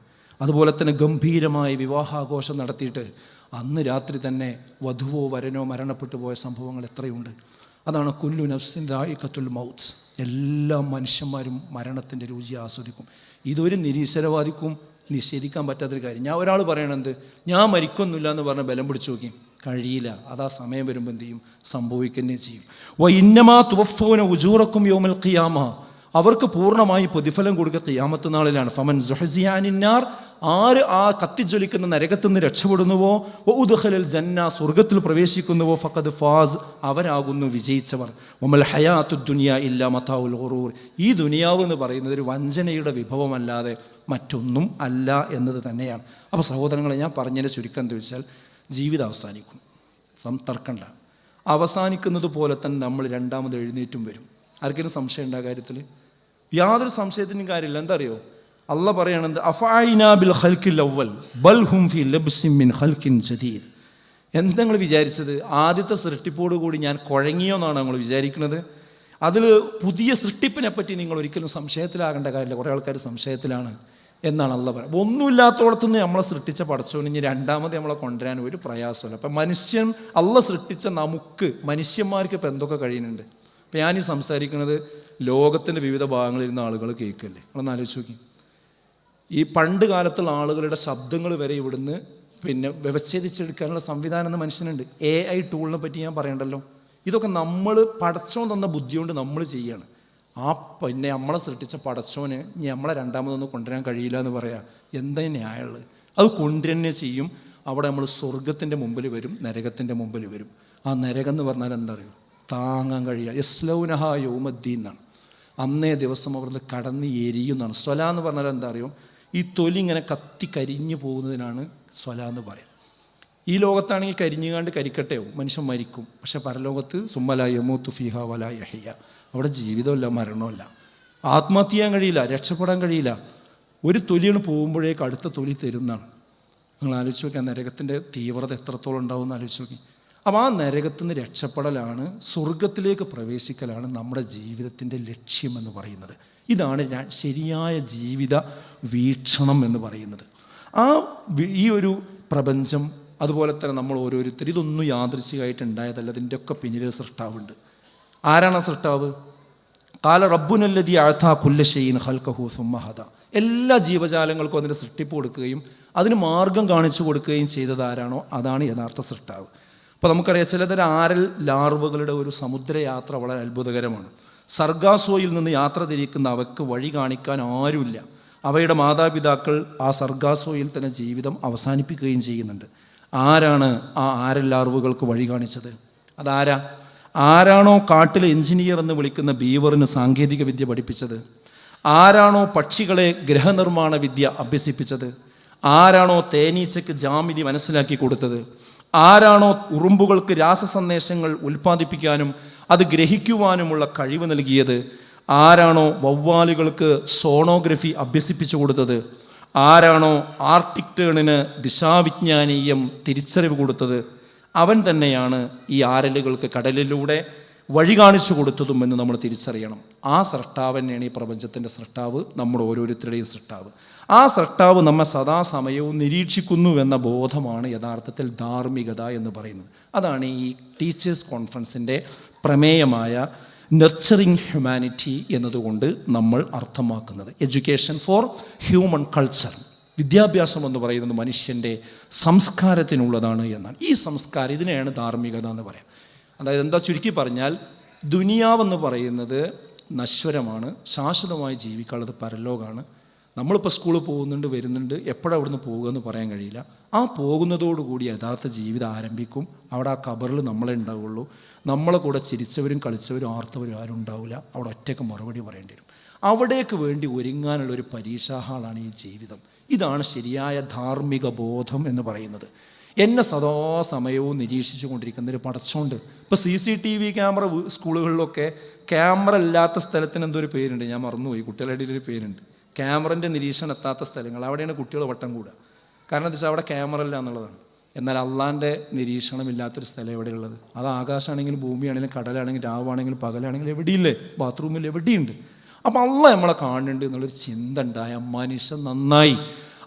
അതുപോലെ തന്നെ ഗംഭീരമായ വിവാഹാഘോഷം നടത്തിയിട്ട് അന്ന് രാത്രി തന്നെ വധുവോ വരനോ മരണപ്പെട്ടു പോയ സംഭവങ്ങൾ എത്രയുണ്ട്. അതാണ് കുല്ലു നഫ്സിൻ ദായിക്കത്തുൽ മൗത്ത്. എല്ലാ മനുഷ്യന്മാരും മരണത്തിന്റെ രുചി ആസ്വദിക്കും. ഇതൊരു നിരീശ്വരവാദിക്കും നിഷേധിക്കാൻ പറ്റാത്തൊരു കാര്യം. ഞാൻ ഒരാൾ പറയണത് ഞാൻ മരിക്കൊന്നുമില്ല എന്ന് പറഞ്ഞ് ബലം പിടിച്ചു നോക്കി. കഴിയില്ല. ആ സമയം വരുമ്പോൾ എന്ത് ചെയ്യും? സംഭവിക്കുന്നേ ചെയ്യും. വ ഇന്നമാ തുവഫോന ഉജൂറക്കും യോമൽ ഖിയാമ. അവർക്ക് പൂർണമായി പ്രതിഫലം കൊടുക്കുക ഖിയാമത്ത് നാളിലാണ്. ഫമൻ ജുഹസിയാനിന്നാർ ആര് ആ കത്തിജ്വലിക്കുന്ന നരകത്തു നിന്ന് രക്ഷപ്പെടുന്നുവോ? വ ഉദ്ഖലൽ ജന്ന സ്വർഗത്തിൽ പ്രവേശിക്കുന്നുവോ? ഫഖദ് ഫാസ്. അവരാകുന്നു വിജയിച്ചവർ. ഒമൽ ഹയാത്തു ദുനിയ ഇല്ല മതാവുൽ ഖുറൂർ ഈ ദുനിയാവ് എന്ന് പറയുന്നത് ഒരു വഞ്ചനയുടെ വിഭവമല്ലാതെ മറ്റൊന്നും അല്ല എന്നത് തന്നെയാണ്. അപ്പോൾ സഹോദരങ്ങളെ ഞാൻ പറഞ്ഞതിന്റെ ചുരുക്കം എന്ന് വെച്ചാൽ ജീവിതം അവസാനിക്കും. സം തർക്കണ്ട. അവസാനിക്കുന്നത് പോലെ തന്നെ നമ്മൾ രണ്ടാമത് എഴുന്നേറ്റും വരും. ആർക്കെങ്കിലും സംശയം ഉണ്ട് ആ കാര്യത്തിൽ? യാതൊരു സംശയത്തിനും കാര്യമില്ല. എന്താ അറിയോ? അല്ല പറയണത് ബിൽ ഖൽക്കിൽ അവൽ ബൽ ഹും ഫി ലബ്സിൻ മിൻ ഖൽക്കിൻ ജദീദ് എന്താ നിങ്ങൾ വിചാരിച്ചത്? ആദ്യത്തെ സൃഷ്ടിപ്പോട് കൂടി ഞാൻ കുഴങ്ങിയോ എന്നാണ് നിങ്ങൾ വിചാരിക്കുന്നത്? അതിൽ പുതിയ സൃഷ്ടിപ്പിനെ പറ്റി നിങ്ങൾ ഒരിക്കലും സംശയത്തിലാകേണ്ട കാര്യമില്ല. കുറേ ആൾക്കാർ സംശയത്തിലാണ്. എന്നാണ് അല്ല പറയുന്നത് ഒന്നുമില്ലാത്തോടത്തുനിന്ന് നമ്മളെ സൃഷ്ടിച്ച പടച്ചോന് ഇനി രണ്ടാമത് നമ്മളെ കൊണ്ടുവരാൻ ഒരു പ്രയാസമില്ല അപ്പം മനുഷ്യൻ അള്ള സൃഷ്ടിച്ച നമുക്ക് മനുഷ്യന്മാർക്ക് ഇപ്പം എന്തൊക്കെ കഴിയുന്നുണ്ട്? ഇപ്പം ഞാനീ സംസാരിക്കുന്നത് ലോകത്തിന്റെ വിവിധ ഭാഗങ്ങളിൽ ഇരുന്ന ആളുകൾ കേൾക്കല്ലേ? നമ്മളൊന്ന് ആലോചിച്ച് നോക്കി. ഈ പണ്ട് കാലത്തുള്ള ആളുകളുടെ ശബ്ദങ്ങൾ വരെ ഇവിടുന്ന് പിന്നെ വ്യവച്ഛേദിച്ചെടുക്കാനുള്ള സംവിധാനം എന്ന മനുഷ്യനുണ്ട്. എ ഐ ടൂളിനെ പറ്റി ഞാൻ പറയണ്ടല്ലോ? ഇതൊക്കെ നമ്മൾ പടച്ചോൻ തന്ന ബുദ്ധി കൊണ്ട് നമ്മൾ ചെയ്യാണ്. ആ പിന്നെ നമ്മളെ സൃഷ്ടിച്ച പടച്ചോന് ഇനി നമ്മളെ രണ്ടാമതൊന്നും കൊണ്ടുവരാൻ കഴിയില്ല എന്ന് പറയാം. എന്താ ന്യായമുള്ളത്? അത് കൊണ്ടുതന്നെ ചെയ്യും. അവിടെ നമ്മൾ സ്വർഗത്തിന്റെ മുമ്പിൽ വരും നരകത്തിന്റെ മുമ്പിൽ വരും. ആ നരകം എന്ന് പറഞ്ഞാൽ എന്താ അറിയോ? താങ്ങാൻ കഴിയുക. യസ്ലൗനഹ യൗമദ്ദീൻ എന്നാണ്. അന്നേ ദിവസം അവിടുന്ന് കടന്ന് എരിയുന്നതാണ്. സ്വല എന്ന് പറഞ്ഞാൽ എന്താ അറിയോ? ഈ തൊലി ഇങ്ങനെ കത്തി കരിഞ്ഞു പോകുന്നതിനാണ് സ്വല എന്ന് പറയുക ഈ ലോകത്താണെങ്കിൽ കരിഞ്ഞുകാണ്ട് കരിക്കട്ടെ. മനുഷ്യൻ മരിക്കും. പക്ഷെ പരലോകത്ത് സുമ്മല യമൂത്തു ഫിഹ വല യഹിയ. അവിടെ ജീവിതമില്ല മരണമില്ല ആത്മഹത്യ ചെയ്യാൻ കഴിയില്ല രക്ഷപ്പെടാൻ കഴിയില്ല. ഒരു തൊലിയാണ് പോകുമ്പോഴേക്ക് അടുത്ത തൊലി തരുന്നതാണ്. നിങ്ങൾ ആലോചിച്ച് നോക്കി ആ നരകത്തിന്റെ തീവ്രത എത്രത്തോളം ഉണ്ടാവും എന്ന് ആലോചിച്ച് നോക്കി. അപ്പോൾ ആ നരകത്തിൽ നിന്ന് രക്ഷപ്പെടലാണ് സ്വർഗത്തിലേക്ക് പ്രവേശിക്കലാണ് നമ്മുടെ ജീവിതത്തിന്റെ ലക്ഷ്യമെന്ന് പറയുന്നത്. ഇതാണ് ഞാൻ ശരിയായ ജീവിത വീക്ഷണം എന്ന് പറയുന്നത്. ആ ഈ ഒരു പ്രപഞ്ചം അതുപോലെ തന്നെ നമ്മൾ ഓരോരുത്തർ ഇതൊന്നും ഇതിന്റെ ഒക്കെ പിന്നിൽ സൃഷ്ടാവുണ്ട്. ആരാണ് സൃഷ്ടാവ്? കാല റബ്ബുനല്ലതി ആഴ്ത്താ കുല്ലഷെയ്ൻ ഹൽക്കഹു സുമ്മഹദ എല്ലാ ജീവജാലങ്ങൾക്കും അതിന്റെ സൃഷ്ടിപ്പ് കൊടുക്കുകയും അതിന് മാർഗം കാണിച്ചു കൊടുക്കുകയും ചെയ്തത് ആരാണോ? അതാണ് യഥാർത്ഥ സൃഷ്ടാവ്. അപ്പോൾ നമുക്കറിയാം ചിലതരം ആരൽ ലാർവുകളുടെ ഒരു സമുദ്രയാത്ര വളരെ അത്ഭുതകരമാണ്. സർഗാസോയിൽ നിന്ന് യാത്ര തിരിക്കുന്ന അവയ്ക്ക് വഴി കാണിക്കാൻ ആരുമില്ല. അവയുടെ മാതാപിതാക്കൾ ആ സർഗാസോയിൽ തന്നെ ജീവിതം അവസാനിപ്പിക്കുകയും ചെയ്യുന്നുണ്ട്. ആരാണ് ആ ആരൽ ലാർവുകൾക്ക് വഴി കാണിച്ചത്? അതാരാ? ആരാണോ കാട്ടിലെ എഞ്ചിനീയർ എന്ന് വിളിക്കുന്ന ബീവറിന് സാങ്കേതിക വിദ്യ പഠിപ്പിച്ചത്? ആരാണോ പക്ഷികളെ ഗ്രഹനിർമ്മാണ വിദ്യ അഭ്യസിപ്പിച്ചത്? ആരാണോ തേനീച്ചയ്ക്ക് ജാമിതി മനസ്സിലാക്കി കൊടുത്തത്? ആരാണോ ഉറുമ്പുകൾക്ക് രാസസന്ദേശങ്ങൾ ഉൽപ്പാദിപ്പിക്കാനും അത് ഗ്രഹിക്കുവാനുമുള്ള കഴിവ് നൽകിയത്? ആരാണോ വവ്വാലുകൾക്ക് സോണോഗ്രഫി അഭ്യസിപ്പിച്ചു കൊടുത്തത്? ആരാണോ ആർട്ടിക് ടേണിന് ദിശാവിജ്ഞാനീയം തിരിച്ചറിവ് കൊടുത്തത്? അവൻ തന്നെയാണ് ഈ ആരലുകൾക്ക് കടലിലൂടെ വഴി കാണിച്ചു കൊടുത്തതും എന്ന് നമ്മൾ തിരിച്ചറിയണം. ആ സൃഷ്ടാവ് തന്നെയാണ് ഈ പ്രപഞ്ചത്തിന്റെ സൃഷ്ടാവ് നമ്മുടെ ഓരോരുത്തരുടെയും സൃഷ്ടാവ് ആ സൃഷ്ടാവ് നമ്മെ സദാസമയവും നിരീക്ഷിക്കുന്നു എന്ന ബോധമാണ് യഥാർത്ഥത്തിൽ ധാർമ്മികത എന്ന് പറയുന്നത്. അതാണ് ഈ ടീച്ചേഴ്സ് കോൺഫറൻസിന്റെ പ്രമേയമായ നർച്ചറിങ് ഹ്യൂമാനിറ്റി എന്നതുകൊണ്ട് നമ്മൾ അർത്ഥമാക്കുന്നത്. Education for human culture. വിദ്യാഭ്യാസം എന്ന് പറയുന്നത് മനുഷ്യന്റെ സംസ്കാരത്തിനുള്ളതാണ് എന്നാണ്. ഈ സംസ്കാരം ഇതിനെയാണ് ധാർമ്മികത എന്ന് പറയാം. അതായത് എന്താ ചുരുക്കി പറഞ്ഞാൽ ദുനിയാവെന്ന് പറയുന്നത് നശ്വരമാണ് ശാശ്വതമായി ജീവിക്കാനുള്ളത് പരലോകമാണ്. നമ്മളിപ്പോൾ സ്കൂളിൽ പോകുന്നുണ്ട് വരുന്നുണ്ട് എപ്പോഴാണ് അവിടുന്ന് പോകുക എന്ന് പറയാൻ കഴിയില്ല. ആ പോകുന്നതോടുകൂടി യഥാർത്ഥ ജീവിതം ആരംഭിക്കും. അവിടെ ആ കബറിൽ നമ്മളെ ഉണ്ടാവുള്ളൂ. നമ്മളെ കൂടെ ചിരിച്ചവരും കളിച്ചവരും ആർത്തവരും ആരും ഉണ്ടാവില്ല. അവിടെ ഒറ്റയ്ക്ക് മറുപടി പറയേണ്ടി വരും. അവിടേക്ക് വേണ്ടി ഒരുങ്ങാനുള്ള ഒരു പരീക്ഷാഹാളാണ് ഈ ജീവിതം. ഇതാണ് ശരിയായ ധാർമ്മിക ബോധം എന്ന് പറയുന്നത്. എന്നെ സദാസമയവും നിരീക്ഷിച്ചു കൊണ്ടിരിക്കുന്ന ഒരു പടച്ചോണ്ട്. ഇപ്പോൾ C C T V camera സ്കൂളുകളിലൊക്കെ ക്യാമറ ഇല്ലാത്ത സ്ഥലത്തിന് എന്തൊരു പേരുണ്ട്. ഞാൻ മറന്നുപോയി. കുട്ടികളുടെ ഇടയിൽ ഒരു പേരുണ്ട്. ക്യാമറന്റെ നിരീക്ഷണം എത്താത്ത സ്ഥലങ്ങൾ. അവിടെയാണ് കുട്ടികൾ വട്ടം കൂടുക. കാരണം എന്താ വെച്ചാൽ അവിടെ ക്യാമറ ഇല്ല എന്നുള്ളതാണ്. എന്നാൽ അള്ളാന്റെ നിരീക്ഷണമില്ലാത്തൊരു സ്ഥലം എവിടെയുള്ളത്? അത് ആകാശമാണെങ്കിലും ഭൂമിയാണെങ്കിലും കടലാണെങ്കിലും രാവാണെങ്കിലും പകലാണെങ്കിലും എവിടെയില്ലേ? ബാത്റൂമിൽ എവിടെയുണ്ട്? അപ്പോൾ അള്ള നമ്മളെ കാണുന്നുണ്ട് എന്നുള്ളൊരു ചിന്ത ഉണ്ടായ മനുഷ്യൻ നന്നായി.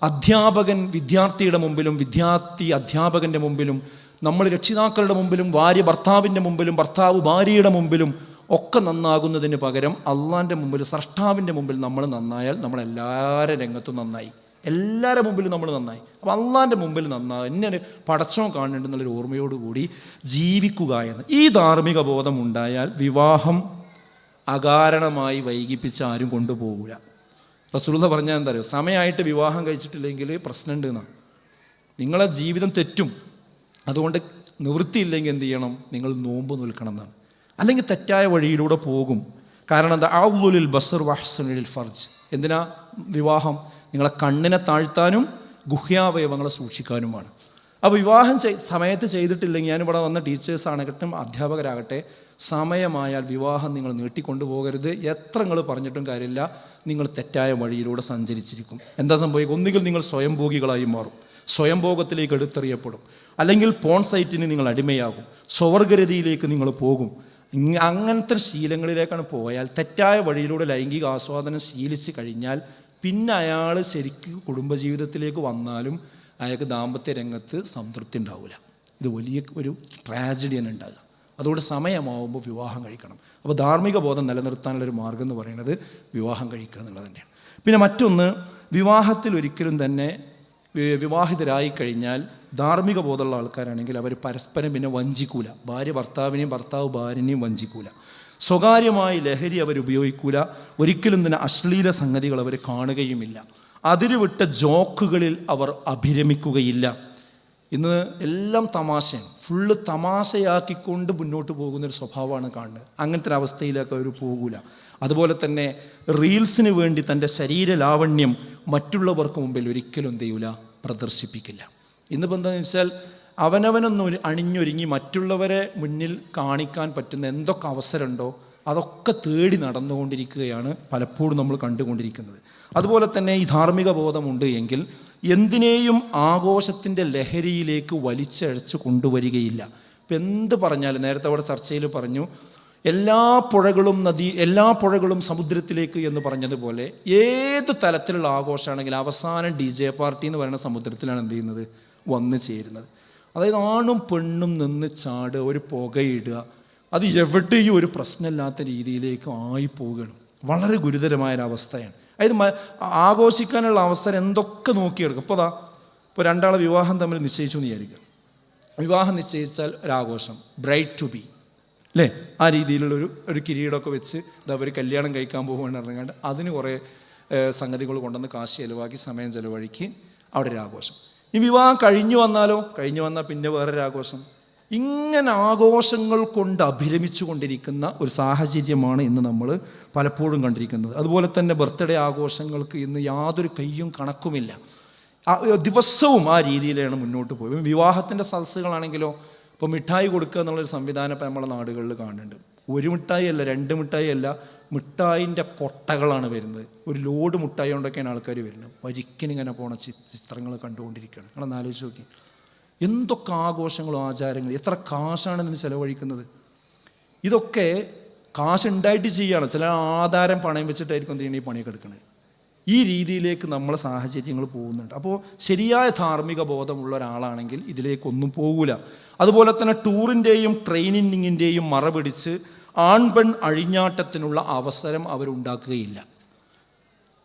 അധ്യാപകൻ വിദ്യാർത്ഥിയുടെ മുമ്പിലും വിദ്യാർത്ഥി അധ്യാപകന്റെ മുമ്പിലും നമ്മൾ രക്ഷിതാക്കളുടെ മുമ്പിലും ഭാര്യ ഭർത്താവിന്റെ മുമ്പിലും ഭർത്താവ് ഭാര്യയുടെ മുമ്പിലും ഒക്കെ നന്നാകുന്നതിന് പകരം അള്ളാന്റെ മുമ്പിൽ സ്രഷ്ടാവിന്റെ മുമ്പിൽ നമ്മൾ നന്നായാൽ നമ്മളെല്ലാവരുടെ രംഗത്തും നന്നായി. എല്ലാവരുടെ മുമ്പിലും നമ്മൾ നന്നായി. അപ്പോൾ അള്ളാന്റെ മുമ്പിൽ നന്നാ എന്നെ പടച്ചോ കാണേണ്ടെന്നുള്ളൊരു ഓർമ്മയോടുകൂടി ജീവിക്കുക എന്ന്. ഈ ധാർമ്മിക ബോധം ഉണ്ടായാൽ വിവാഹം അകാരണമായി വൈകിപ്പിച്ച് ആരും കൊണ്ടുപോകില്ല റസൂലത പറഞ്ഞാൽ എന്താ പറയുക സമയമായിട്ട് വിവാഹം കഴിച്ചിട്ടില്ലെങ്കിൽ പ്രശ്നമുണ്ട് എന്നാണ് നിങ്ങളെ ജീവിതം തെറ്റും. അതുകൊണ്ട് നിവൃത്തിയില്ലെങ്കിൽ എന്ത് ചെയ്യണം? നിങ്ങൾ നോമ്പ് നിൽക്കണം എന്നാണ്. അല്ലെങ്കിൽ തെറ്റായ വഴിയിലൂടെ പോകും. കാരണം എന്താ? ഔലുലിൽ ബസർ വഹ്സനുലിൽ ഫർജ്. എന്തിനാ? വിവാഹം. നിങ്ങളെ കണ്ണിനെ താഴ്ത്താനും ഗുഹ്യാവയവങ്ങളെ സൂക്ഷിക്കാനുമാണ്. അപ്പോൾ വിവാഹം ചെയ് സമയത്ത് ചെയ്തിട്ടില്ലെങ്കിൽ ഞാനിവിടെ വന്ന ടീച്ചേഴ്സ് ആകട്ടെ അധ്യാപകരാകട്ടെ സമയമായാൽ വിവാഹം നിങ്ങൾ നീട്ടിക്കൊണ്ടുപോകരുത്. എത്ര നിങ്ങൾ പറഞ്ഞിട്ടും കാര്യമില്ല. നിങ്ങൾ തെറ്റായ വഴിയിലൂടെ സഞ്ചരിച്ചിരിക്കും. എന്താ സംഭവിക്കുക? ഒന്നുകിൽ നിങ്ങൾ സ്വയംഭോഗികളായി മാറും. സ്വയംഭോഗത്തിലേക്ക് എടുത്തെറിയപ്പെടും. അല്ലെങ്കിൽ പോൺ സൈറ്റിന് നിങ്ങൾ അടിമയാകും. സ്വർഗരതിയിലേക്ക് നിങ്ങൾ പോകും. അങ്ങനത്തെ ശീലങ്ങളിലേക്കാണ് പോയാൽ തെറ്റായ വഴിയിലൂടെ ലൈംഗിക ആസ്വാദനം ശീലിച്ച് കഴിഞ്ഞാൽ പിന്നെ അയാൾ ശരിക്കും കുടുംബജീവിതത്തിലേക്ക് വന്നാലും അയാൾക്ക് ദാമ്പത്യ രംഗത്ത് സംതൃപ്തി ഉണ്ടാവില്ല. ഇത് വലിയ ഒരു ട്രാജഡിയാണ് ഉണ്ടാകുക അതുകൊണ്ട് സമയമാവുമ്പോൾ വിവാഹം കഴിക്കണം. അപ്പോൾ ധാർമ്മിക ബോധം നിലനിർത്താനുള്ള ഒരു മാർഗം എന്ന് പറയുന്നത് വിവാഹം കഴിക്കുക എന്നുള്ളത് തന്നെയാണ്. പിന്നെ മറ്റൊന്ന് വിവാഹത്തിൽ ഒരിക്കലും തന്നെ വിവാഹിതരായി കഴിഞ്ഞാൽ ധാർമ്മിക ബോധമുള്ള ആൾക്കാരാണെങ്കിൽ അവർ പരസ്പരം പിന്നെ വഞ്ചിക്കൂല. ഭാര്യ ഭർത്താവിനെയും ഭർത്താവ് ഭാര്യനെയും വഞ്ചിക്കൂല. സ്വകാര്യമായി ലഹരി അവർ ഉപയോഗിക്കൂല. ഒരിക്കലും തന്നെ അശ്ലീല സംഗതികൾ അവർ കാണുകയുമില്ല. അതിരുവിട്ട ജോക്കുകളിൽ അവർ അഭിരമിക്കുകയില്ല. ഇന്ന് എല്ലാം തമാശയാണ്. ഫുള്ള് തമാശയാക്കിക്കൊണ്ട് മുന്നോട്ട് പോകുന്നൊരു സ്വഭാവമാണ് കാണുന്നത്. അങ്ങനത്തെ അവസ്ഥയിലേക്ക് അവർ പോകൂല. അതുപോലെ തന്നെ റീൽസിന് വേണ്ടി തന്റെ ശരീര ലാവണ്യം മറ്റുള്ളവർക്ക് മുമ്പിൽ ഒരിക്കലും ചെയ്യൂല? പ്രദർശിപ്പിക്കില്ല. ഇന്നിപ്പോൾ എന്താണെന്ന് വെച്ചാൽ അവനവനൊന്ന് അണിഞ്ഞൊരുങ്ങി മറ്റുള്ളവരെ മുന്നിൽ കാണിക്കാൻ പറ്റുന്ന എന്തൊക്കെ അവസരമുണ്ടോ അതൊക്കെ തേടി നടന്നുകൊണ്ടിരിക്കുകയാണ് പലപ്പോഴും നമ്മൾ കണ്ടുകൊണ്ടിരിക്കുന്നത്. അതുപോലെ തന്നെ ഈ ധാർമ്മിക ബോധമുണ്ട് എങ്കിൽ എന്തിനേയും ആഘോഷത്തിന്റെ ലഹരിയിലേക്ക് വലിച്ചഴച്ച് കൊണ്ടുവരികയില്ല. ഇപ്പം എന്ത് പറഞ്ഞാലും നേരത്തെ അവിടെ ചർച്ചയിൽ പറഞ്ഞു എല്ലാ പുഴകളും നദി എല്ലാ പുഴകളും സമുദ്രത്തിലേക്ക് എന്ന് പറഞ്ഞതുപോലെ ഏത് തലത്തിലുള്ള ആഘോഷമാണെങ്കിലും അവസാനം ഡി ജെ പാർട്ടി എന്ന് പറയുന്ന സമുദ്രത്തിലാണ് എന്ത് ചെയ്യുന്നത്? വന്നു ചേരുന്നത്. അതായത് ആണും പെണ്ണും നിന്ന് ചാടുക ഒരു പുകയിടുക. അത് എവിടെയും ഒരു പ്രശ്നമില്ലാത്ത രീതിയിലേക്ക് ആയി ആയിപ്പോവുകയാണ്. വളരെ ഗുരുതരമായൊരവസ്ഥയാണ്. അതായത് ആഘോഷിക്കാനുള്ള അവസരം എന്തൊക്കെ നോക്കിയെടുക്കും? ഇപ്പോൾ അതാ ഇപ്പോൾ രണ്ടാളെ വിവാഹം തമ്മിൽ നിശ്ചയിച്ചു എന്ന് വിചാരിക്കുക വിവാഹം നിശ്ചയിച്ചാൽ ഒരാഘോഷം ബ്രൈറ്റ് ടു ബി അല്ലേ? ആ രീതിയിലുള്ളൊരു ഒരു കിരീടമൊക്കെ വെച്ച് ഇതാ ഒരു കല്യാണം കഴിക്കാൻ പോകുകയെന്ന് ഇറങ്ങാണ്ട് അതിന് കുറേ സംഗതികൾ കൊണ്ടുവന്ന് കാശ് ചിലവാക്കി സമയം ചിലവഴിക്ക് അവിടെ ഒരു ആഘോഷം. ഈ വിവാഹം കഴിഞ്ഞു വന്നാലോ? കഴിഞ്ഞു വന്നാൽ പിന്നെ വേറൊരു ആഘോഷം. ഇങ്ങനെ ആഘോഷങ്ങൾ കൊണ്ട് അഭിരമിച്ചു കൊണ്ടിരിക്കുന്ന ഒരു സാഹചര്യമാണ് ഇന്ന് നമ്മൾ പലപ്പോഴും കണ്ടിരിക്കുന്നത്. അതുപോലെ തന്നെ ബർത്ത്ഡേ ആഘോഷങ്ങൾക്ക് ഇന്ന് യാതൊരു കയ്യും കണക്കുമില്ല. ദിവസവും ആ രീതിയിലാണ് മുന്നോട്ട് പോയത്. വിവാഹത്തിന്റെ സദസ്സുകളാണെങ്കിലോ ഇപ്പോൾ മിഠായി കൊടുക്കുക എന്നുള്ളൊരു സംവിധാനം ഇപ്പോൾ നമ്മുടെ നാടുകളിൽ കാണുന്നുണ്ട്. ഒരു മിഠായി അല്ല രണ്ട് മിഠായി അല്ല മിഠായിന്റെ കൊട്ടകളാണ് വരുന്നത്. ഒരു ലോഡ് മിഠായി കൊണ്ടൊക്കെയാണ് ആൾക്കാർ വരുന്നത്. വരിക്കനിങ്ങനെ പോണ ചിത്രങ്ങൾ കണ്ടുകൊണ്ടിരിക്കുകയാണ്. നിങ്ങളൊന്ന് ആലോചിച്ച് നോക്കി എന്തൊക്കെ ആഘോഷങ്ങളും ആചാരങ്ങളും എത്ര കാശാണ് ഇതിന് ചിലവഴിക്കുന്നത്? ഇതൊക്കെ കാശുണ്ടായിട്ട് ചെയ്യുകയാണ് ചില ആധാരം പണയം വെച്ചിട്ടായിരിക്കും എന്ത് ചെയ്യണത് ഈ പണിയൊക്കെ എടുക്കുന്നത് ഈ രീതിയിലേക്ക് നമ്മളെ സാഹചര്യങ്ങൾ പോകുന്നുണ്ട്. അപ്പോൾ ശരിയായ ധാർമ്മിക ബോധമുള്ള ഒരാളാണെങ്കിൽ ഇതിലേക്കൊന്നും പോകൂല. അതുപോലെ തന്നെ ടൂറിന്റെയും ട്രെയിനിങ്ങിന്റെയും മറപിടിച്ച് ആൺപെൺ അഴിഞ്ഞാട്ടത്തിനുള്ള അവസരം അവരുണ്ടാക്കുകയില്ല.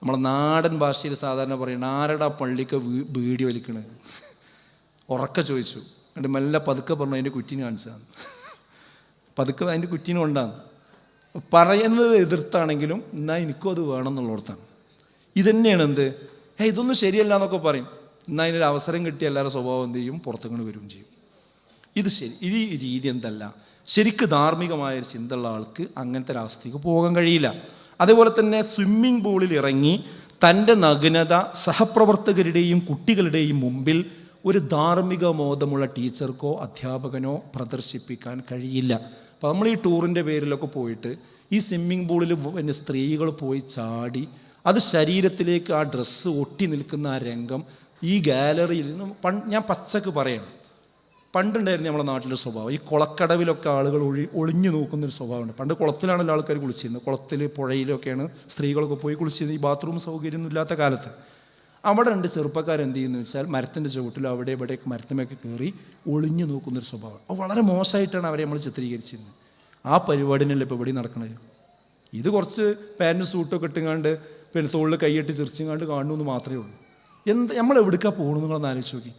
നമ്മളെ നാടൻ ഭാഷയിൽ സാധാരണ പറയുന്നത് ആരടാ പള്ളിക്ക് വീ- ബീഡി വലിക്കണത് ഉറക്കെ ചോദിച്ചു. എന്നിട്ട് മെല്ലെ പതുക്കെ പറഞ്ഞു അതിന്റെ കുറ്റീനെ കാണിച്ചതാണ്. പതുക്കെ അതിന്റെ കുറ്റീനെ കൊണ്ടാണ്. പറയുന്നത് എതിർത്താണെങ്കിലും എന്നാൽ എനിക്കും അത് വേണം എന്നുള്ളിടത്താണ് ഇതന്നെയാണ് എന്ത്? ഏ ഇതൊന്നും ശരിയല്ല എന്നൊക്കെ പറയും. എന്നാൽ അതിനൊരു അവസരം കിട്ടിയ എല്ലാവരുടെ സ്വഭാവം എന്ത് ചെയ്യും? പുറത്തങ്ങോട്ട് വരികയും ചെയ്യും. ഇത് ശരി ഇത് ഈ രീതി എന്തല്ല? ശരിക്ക് ധാർമ്മികമായ ഒരു ചിന്തയുള്ള ആൾക്ക് അങ്ങനത്തെ ഒരു അവസ്ഥയ്ക്ക് പോകാൻ കഴിയില്ല. അതേപോലെ തന്നെ സ്വിമ്മിംഗ് പൂളിൽ ഇറങ്ങി തന്റെ നഗ്നത സഹപ്രവർത്തകരുടെയും കുട്ടികളുടെയും മുമ്പിൽ ഒരു ധാർമ്മിക ബോധമുള്ള ടീച്ചർക്കോ അധ്യാപകനോ പ്രദർശിപ്പിക്കാൻ കഴിയില്ല. അപ്പോൾ നമ്മൾ ഈ ടൂറിന്റെ പേരിലൊക്കെ പോയിട്ട് ഈ സ്വിമ്മിംഗ് പൂളിൽ പിന്നെ സ്ത്രീകൾ പോയി ചാടി അത് ശരീരത്തിലേക്ക് ആ ഡ്രസ്സ് ഒട്ടി നിൽക്കുന്ന ആ രംഗം ഈ ഗാലറിയിൽ പണ്ട് ഞാൻ പച്ചക്ക് പറയണം. പണ്ടുണ്ടായിരുന്നു നമ്മുടെ നാട്ടിലെ സ്വഭാവം. ഈ കുളക്കടവിലൊക്കെ ആളുകൾ ഒഴി ഒളിഞ്ഞു നോക്കുന്നൊരു സ്വഭാവമുണ്ട്. പണ്ട് കുളത്തിലാണല്ലോ ആൾക്കാർ കുളിച്ചിരുന്നത്. കുളത്തിൽ പുഴയിലൊക്കെയാണ് സ്ത്രീകളൊക്കെ പോയി കുളിച്ചിരുന്നത്. ഈ ബാത്റൂം സൗകര്യമൊന്നും ഇല്ലാത്ത കാലത്ത്. അവിടെ രണ്ട് ചെറുപ്പക്കാർ എന്ത് ചെയ്യുന്നു വെച്ചാൽ മരത്തിന്റെ ചുവട്ടിലും അവിടെ ഇവിടെയൊക്കെ മരത്തുമൊക്കെ കയറി ഒളിഞ്ഞു നോക്കുന്നൊരു സ്വഭാവം. അത് വളരെ മോശമായിട്ടാണ് അവരെ നമ്മൾ ചിത്രീകരിച്ചിരുന്നത്. ആ പരിപാടിനല്ലേ ഇപ്പോൾ ഇവിടെ നടക്കുന്നത് ഇത് കുറച്ച് പാന്റും സൂട്ടൊക്കെ ഇട്ടുങ്ങാണ്ട് പിന്നെ തോളിൽ കൈയിട്ട് ചിരിച്ചുങ്ങാണ്ട് കാണുമെന്ന് മാത്രമേ ഉള്ളൂ. എന്ത് നമ്മൾ എവിടേക്കാണ് പോകണം എന്നുള്ളതെന്ന് ആലോചിച്ച് നോക്കി.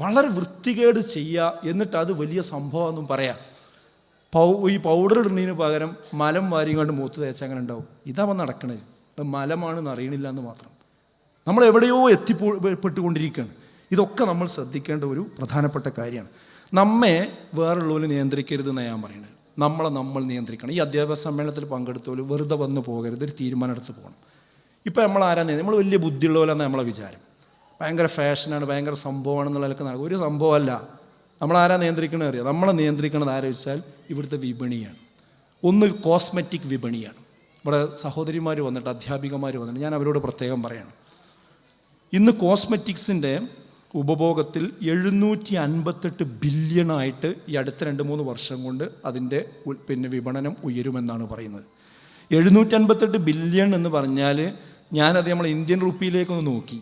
വളരെ വൃത്തികേട് ചെയ്യുക എന്നിട്ട് അത് വലിയ സംഭവമെന്നും പറയാം. പൗ ഈ പൗഡർ ഇടുന്നതിന് പകരം മലം വാരിങ്ങാണ്ട് മൂത്ത് തേച്ച അങ്ങനെ ഉണ്ടാവും. ഇതാവാൻ നടക്കണത്. മലമാണെന്ന് അറിയണില്ല എന്ന് മാത്രം. നമ്മൾ എവിടെയോ എത്തിപ്പെട്ടുകൊണ്ടിരിക്കുകയാണ് ഇതൊക്കെ നമ്മൾ ശ്രദ്ധിക്കേണ്ട ഒരു പ്രധാനപ്പെട്ട കാര്യമാണ്. നമ്മെ വേറുള്ളവർ നിയന്ത്രിക്കരുതെന്ന് ഞാൻ പറയുന്നത്. നമ്മളെ നമ്മൾ നിയന്ത്രിക്കണം. ഈ അധ്യാപക സമ്മേളനത്തിൽ പങ്കെടുത്തവർ വെറുതെ വന്ന് പോകരുത് ഒരു തീരുമാനം എടുത്ത് പോകണം. ഇപ്പം നമ്മൾ ആരാ നമ്മൾ വലിയ ബുദ്ധിയുള്ളവരെന്ന് നമ്മളെ വിചാരം. ഭയങ്കര ഫാഷനാണ് ഭയങ്കര സംഭവമാണ് എന്നുള്ളതൊക്കെ നടക്കും. ഒരു സംഭവമല്ല. നമ്മൾ ആരാ നിയന്ത്രിക്കണത് അറിയാം? നമ്മളെ നിയന്ത്രിക്കണത് ആരാ വെച്ചാൽ ഇവിടുത്തെ വിപണിയാണ്. ഒന്ന് കോസ്മെറ്റിക് വിപണിയാണ്. ഇവിടെ സഹോദരിമാർ വന്നിട്ട് അധ്യാപികമാർ വന്നിട്ട് ഞാൻ അവരോട് പ്രത്യേകം പറയണം. ഇന്ന് കോസ്മെറ്റിക്സിന്റെ ഉപഭോഗത്തിൽ എഴുന്നൂറ്റി അൻപത്തെട്ട് ബില്യണായിട്ട് ഈ അടുത്ത രണ്ട് മൂന്ന് വർഷം കൊണ്ട് അതിന്റെ പിന്നെ വിപണനം ഉയരുമെന്നാണ് പറയുന്നത്. എഴുന്നൂറ്റി അൻപത്തെട്ട് ബില്യൺ എന്ന് പറഞ്ഞാൽ ഞാനത് നമ്മൾ ഇന്ത്യൻ റുപ്പിയിലേക്കൊന്ന് നോക്കി.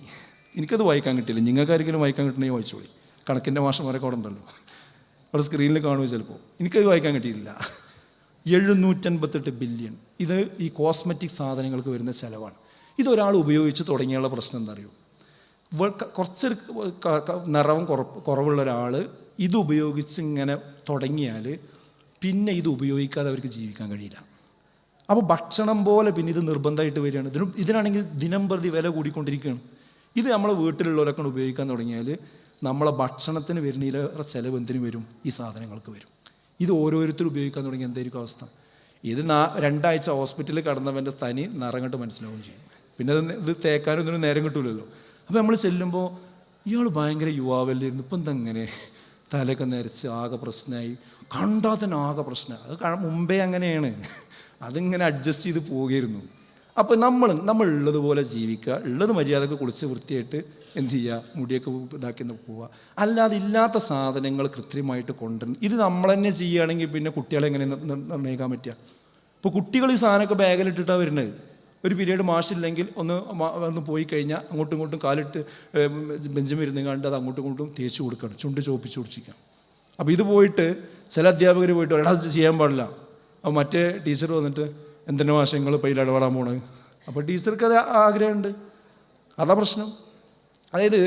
എനിക്കത് വായിക്കാൻ കിട്ടിയില്ല. നിങ്ങൾക്ക് ആരെങ്കിലും വായിക്കാൻ കിട്ടണമെങ്കിൽ വായിച്ചോളി കണക്കിന്റെ മാഷന്മാരൊക്കെ അവിടെ ഉണ്ടല്ലോ. അവിടെ സ്ക്രീനിൽ കാണുമോ ചിലപ്പോൾ എനിക്കത് വായിക്കാൻ കിട്ടിയില്ല. എഴുന്നൂറ്റൻപത്തെട്ട് ബില്യൺ. ഇത് ഈ കോസ്മെറ്റിക് സാധനങ്ങൾക്ക് വരുന്ന ചിലവാണ്. ഇതൊരാൾ ഉപയോഗിച്ച് തുടങ്ങിയുള്ള പ്രശ്നം എന്താ അറിയോ? കുറച്ചൊരു ക- ക- നിറവും കുറവുള്ള ഒരാൾ ഇതുപയോഗിച്ച് ഇങ്ങനെ തുടങ്ങിയാൽ പിന്നെ ഇത് ഉപയോഗിക്കാതെ അവർക്ക് ജീവിക്കാൻ കഴിയില്ല. അപ്പോൾ ഭക്ഷണം പോലെ പിന്നെ ഇത് നിർബന്ധമായിട്ട് വരികയാണ്. ഇതിനും ഇതിനാണെങ്കിൽ ദിനം പ്രതി വില കൂടിക്കൊണ്ടിരിക്കുകയാണ്. ഇത് നമ്മളെ വീട്ടിലുള്ളവരൊക്കെ ഉപയോഗിക്കാൻ തുടങ്ങിയാൽ നമ്മളെ ഭക്ഷണത്തിന് വരുന്നതിലേറെ ചിലവ് എന്തിനു വരും? ഈ സാധനങ്ങൾക്ക് വരും. ഇത് ഓരോരുത്തരും ഉപയോഗിക്കാൻ തുടങ്ങി എന്തായിരിക്കും അവസ്ഥ? ഇത് നാ രണ്ടാഴ്ച ഹോസ്പിറ്റലിൽ കടന്നവന്റെ തനി നിറം കണ്ട് മനസ്സിലാവുകയും ചെയ്യും. പിന്നെ ഇത് ഇത് തേക്കാനൊന്നും നേരം കിട്ടൂലല്ലോ. അപ്പോൾ നമ്മൾ ചെല്ലുമ്പോൾ ഇയാൾ ഭയങ്കര യുവാവല്ലായിരുന്നു ഇപ്പം എന്തെങ്ങനെ തലയൊക്കെ നരച്ച് ആകെ പ്രശ്നമായി കണ്ടാൽ തന്നെ ആകെ പ്രശ്നം. അത് മുമ്പേ അങ്ങനെയാണ്. അതിങ്ങനെ അഡ്ജസ്റ്റ് ചെയ്ത് പോവുകയായിരുന്നു അപ്പോൾ നമ്മൾ നമ്മൾ ഉള്ളതുപോലെ ജീവിക്കുക. ഉള്ളത് മര്യാദയ്ക്ക് കുളിച്ച് വൃത്തിയായിട്ട് എന്ത് ചെയ്യുക മുടിയൊക്കെ ഇതാക്കി പോവുക. അല്ലാതെ ഇല്ലാത്ത സാധനങ്ങൾ കൃത്രിമമായിട്ട് കൊണ്ടുവരണം ഇത് നമ്മൾ തന്നെ ചെയ്യുകയാണെങ്കിൽ പിന്നെ കുട്ടികളെ എങ്ങനെ നിർ- നിർ- നിർണയിക്കാൻ പറ്റുക? ഇപ്പോൾ കുട്ടികൾ ഈ സാധനമൊക്കെ ബാഗിലിട്ടിട്ടാണ് വരുന്നത്. ഒരു പീരീഡ് മാഷില്ലെങ്കിൽ ഒന്ന് ഒന്ന് പോയി കഴിഞ്ഞാൽ അങ്ങോട്ടും ഇങ്ങോട്ടും കാലിട്ട് ബെഞ്ചും ഇരുന്ന് കണ്ട് അത് അങ്ങോട്ടും ഇങ്ങോട്ടും തേച്ച് കൊടുക്കണം. ചുണ്ട് ചോപ്പിച്ച് കുടിച്ചിരിക്കണം അപ്പോൾ ഇത് പോയിട്ട് ചില അധ്യാപകർ പോയിട്ട് എടാ ചെയ്യാൻ പാടില്ല. അപ്പോൾ മറ്റേ ടീച്ചർ വന്നിട്ട് എന്തിനു മാഷങ്ങൾ പയ്യിൽ ഇടപെടാൻ പോണത് അപ്പോൾ ടീച്ചർക്ക് അത് ആഗ്രഹമുണ്ട്. അതാ പ്രശ്നം. അതായത്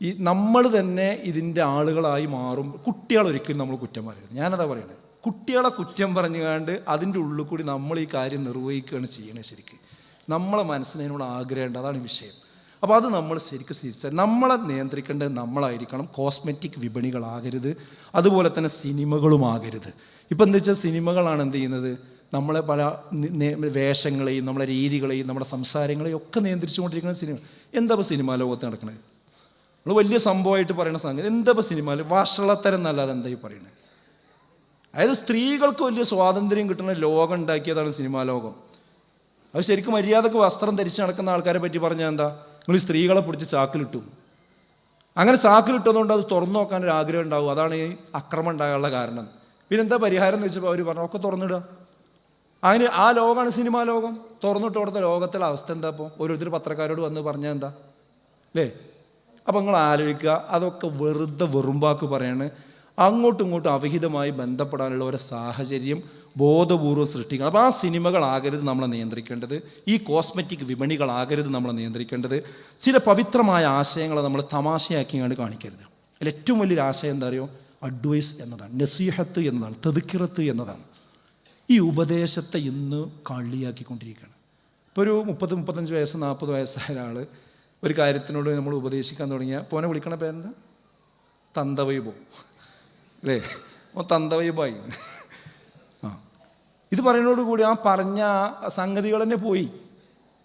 ഈ നമ്മൾ തന്നെ ഇതിന്റെ ആളുകളായി മാറും. കുട്ടികൾ ഒരിക്കലും നമ്മൾ കുറ്റം പറയരുത്. ഞാനതാ പറയുന്നത് കുട്ടികളെ കുറ്റം പറഞ്ഞുകൊണ്ട് അതിന്റെ ഉള്ളിൽ കൂടി നമ്മൾ ഈ കാര്യം നിർവഹിക്കുകയാണ് ചെയ്യണേ ശരിക്ക്. നമ്മളെ മനസ്സിനോട് ആഗ്രഹമുണ്ട് അതാണ് വിഷയം. അപ്പോൾ അത് നമ്മൾ ശരിക്കും തിരിച്ചാൽ നമ്മളെ നിയന്ത്രിക്കേണ്ടത് നമ്മളായിരിക്കണം. കോസ്മെറ്റിക് വിപണികളാകരുത്. അതുപോലെ തന്നെ സിനിമകളുമാകരുത്. ഇപ്പം എന്താ വെച്ചാൽ സിനിമകളാണ് എന്ത് ചെയ്യുന്നത്? നമ്മളെ പല വേഷങ്ങളെയും നമ്മളെ രീതികളെയും നമ്മുടെ സംസാരങ്ങളെയും ഒക്കെ നിയന്ത്രിച്ചുകൊണ്ടിരിക്കുന്ന സിനിമ. എന്താ ഇപ്പോൾ സിനിമാ ലോകത്ത് നടക്കുന്നത് നമ്മൾ വലിയ സംഭവമായിട്ട് പറയുന്ന സംഗതി എന്താ ഇപ്പോൾ സിനിമയിൽ വഷളത്തരം എന്നല്ലാതെ എന്താ ഈ പറയുന്നത് അതായത് സ്ത്രീകൾക്ക് വലിയ സ്വാതന്ത്ര്യം കിട്ടുന്ന ലോകം ഉണ്ടാക്കിയതാണ് സിനിമാ ലോകം. അത് ശരിക്കും മര്യാദയ്ക്ക് വസ്ത്രം ധരിച്ച് നടക്കുന്ന ആൾക്കാരെ പറ്റി പറഞ്ഞാൽ എന്താ? നിങ്ങൾ സ്ത്രീകളെ പിടിച്ച് ചാക്കിലിട്ടു. അങ്ങനെ ചാക്കിലിട്ടതുകൊണ്ട് അത് തുറന്നു നോക്കാൻ ഒരു ആഗ്രഹം ഉണ്ടാവും. അതാണ് ഈ അക്രമം ഉണ്ടാകാനുള്ള കാരണം. പിന്നെ എന്താ പരിഹാരം എന്ന് വെച്ചപ്പോൾ അവർ പറഞ്ഞു ഒക്കെ തുറന്നിടുക. അങ്ങനെ ആ ലോകമാണ് സിനിമാ ലോകം. തുറന്നിട്ട് കൊടുത്ത ലോകത്തിലെ അവസ്ഥ എന്താ അപ്പോൾ ഓരോരുത്തർ പത്രക്കാരോട് വന്ന് പറഞ്ഞാൽ എന്താ? അല്ലേ? അപ്പം നിങ്ങൾ ആലോചിക്കുക അതൊക്കെ വെറുതെ വെറുമ്പാക്ക് പറയാണ്. അങ്ങോട്ടും ഇങ്ങോട്ടും അവിഹിതമായി ബന്ധപ്പെടാനുള്ള ഒരു സാഹചര്യം ബോധപൂർവം സൃഷ്ടിക്കണം. അപ്പോൾ ആ സിനിമകളാകരുത് നമ്മളെ നിയന്ത്രിക്കേണ്ടത്. ഈ കോസ്മെറ്റിക് വിപണികളാകരുത് നമ്മളെ നിയന്ത്രിക്കേണ്ടത്. ചില പവിത്രമായ ആശയങ്ങളെ നമ്മൾ തമാശയാക്കി കണ്ട് കാണിക്കരുത്. അതിൽ ഏറ്റവും വലിയൊരു ആശയം എന്താ അറിയോ? അഡ്വൈസ് എന്നതാണ്. നസീഹത്ത് എന്നതാണ്. തെതുക്കിറത്ത് എന്നതാണ്. ഈ ഉപദേശത്തെ ഇന്ന് കള്ളിയാക്കിക്കൊണ്ടിരിക്കുകയാണ് ഇപ്പോൾ ഒരു മുപ്പത് മുപ്പത്തഞ്ച് വയസ്സ് നാൽപ്പത് വയസ്സായ ഒരാൾ ഒരു കാര്യത്തിനോട് നമ്മൾ ഉപദേശിക്കാൻ തുടങ്ങിയാൽ പോനെ വിളിക്കണ പേരെന്താ? തന്തവൈബോ അല്ലേ? തന്തവൈബായി ആ. ഇത് പറയുന്നതോടുകൂടി ആ പറഞ്ഞ സംഗതികൾ തന്നെ പോയി.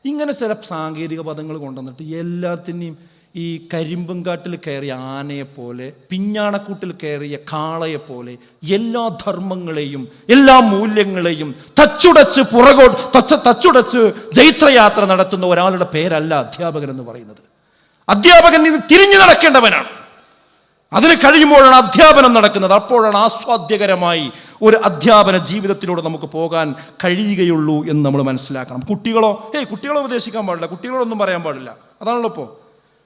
ഇങ്ങനെ ചില സാങ്കേതിക പദങ്ങൾ കൊണ്ടുവന്നിട്ട് എല്ലാത്തിനെയും ഈ കരിമ്പും കാട്ടിൽ കയറിയ ആനയെപ്പോലെ പിഞ്ഞാണക്കൂട്ടിൽ കയറിയ കാളയെപ്പോലെ എല്ലാ ധർമ്മങ്ങളെയും എല്ലാ മൂല്യങ്ങളെയും തച്ചുടച്ച് പുറകോട്ട് തച്ച തച്ചുടച്ച് ജൈത്രയാത്ര നടത്തുന്ന ഒരാളുടെ പേരല്ല അധ്യാപകൻ എന്ന് പറയുന്നത്. അധ്യാപകൻ ഇത് തിരിഞ്ഞു നടക്കേണ്ടവനാണ്. അതിന് കഴിയുമ്പോഴാണ് അധ്യാപനം നടക്കുന്നത്. അപ്പോഴാണ് ആസ്വാദ്യകരമായി ഒരു അധ്യാപന ജീവിതത്തിലൂടെ നമുക്ക് പോകാൻ കഴിയുകയുള്ളൂ എന്ന് നമ്മൾ മനസ്സിലാക്കണം. കുട്ടികളോ? ഏയ് കുട്ടികളെ ഉപദേശിക്കാൻ പാടില്ല. കുട്ടികളോടൊന്നും പറയാൻ പാടില്ല. അതാണല്ലോ ഇപ്പോൾ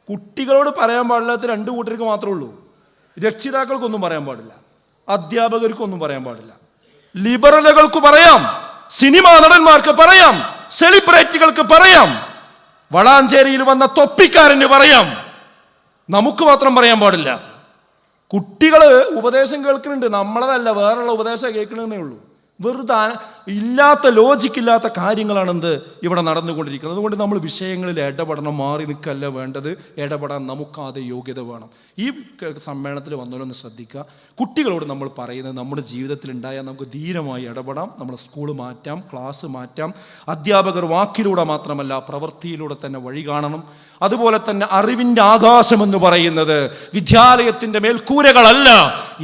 കുട്ടികളോട് പറയാൻ പാടില്ലാത്ത രണ്ട് കൂട്ടർക്ക് മാത്രമേ ഉള്ളൂ. രക്ഷിതാക്കൾക്കൊന്നും പറയാൻ പാടില്ല. അധ്യാപകർക്കൊന്നും പറയാൻ പാടില്ല. ലിബറലുകൾക്ക് പറയാം. സിനിമാ നടന്മാർക്ക് പറയാം. സെലിബ്രിറ്റികൾക്ക് പറയാം. വളാഞ്ചേരിയിൽ വന്ന തൊപ്പിക്കാരന് പറയാം. നമുക്ക് മാത്രം പറയാൻ പാടില്ല. കുട്ടികൾ ഉപദേശം കേൾക്കുന്നുണ്ട്. നമ്മളതല്ല വേറെയുള്ള ഉപദേശം കേൾക്കണമെന്നേ ഉള്ളൂ. വെറുതെ ഇല്ലാത്ത ലോജിക്കില്ലാത്ത കാര്യങ്ങളാണ് എന്ത് ഇവിടെ നടന്നുകൊണ്ടിരിക്കുന്നത്? അതുകൊണ്ട് നമ്മൾ വിഷയങ്ങളിൽ ഇടപെടണം മാറി നിൽക്കല്ല വേണ്ടത്. ഇടപെടാൻ നമുക്കാതെ യോഗ്യത വേണം. ഈ സമ്മേളനത്തിൽ വന്നവരൊന്ന് ശ്രദ്ധിക്കുക. കുട്ടികളോട് നമ്മൾ പറയുന്നത് നമ്മുടെ ജീവിതത്തിൽ ഉണ്ടായാൽ നമുക്ക് ധീരമായി ഇടപെടാം. നമ്മുടെ സ്കൂൾ മാറ്റാം ക്ലാസ് മാറ്റാം. അധ്യാപകർ വാക്കിലൂടെ മാത്രമല്ല പ്രവൃത്തിയിലൂടെ തന്നെ വഴി കാണണം. അതുപോലെ തന്നെ അറിവിന്റെ ആകാശമെന്ന് പറയുന്നത് വിദ്യാലയത്തിന്റെ മേൽക്കൂരകളല്ല.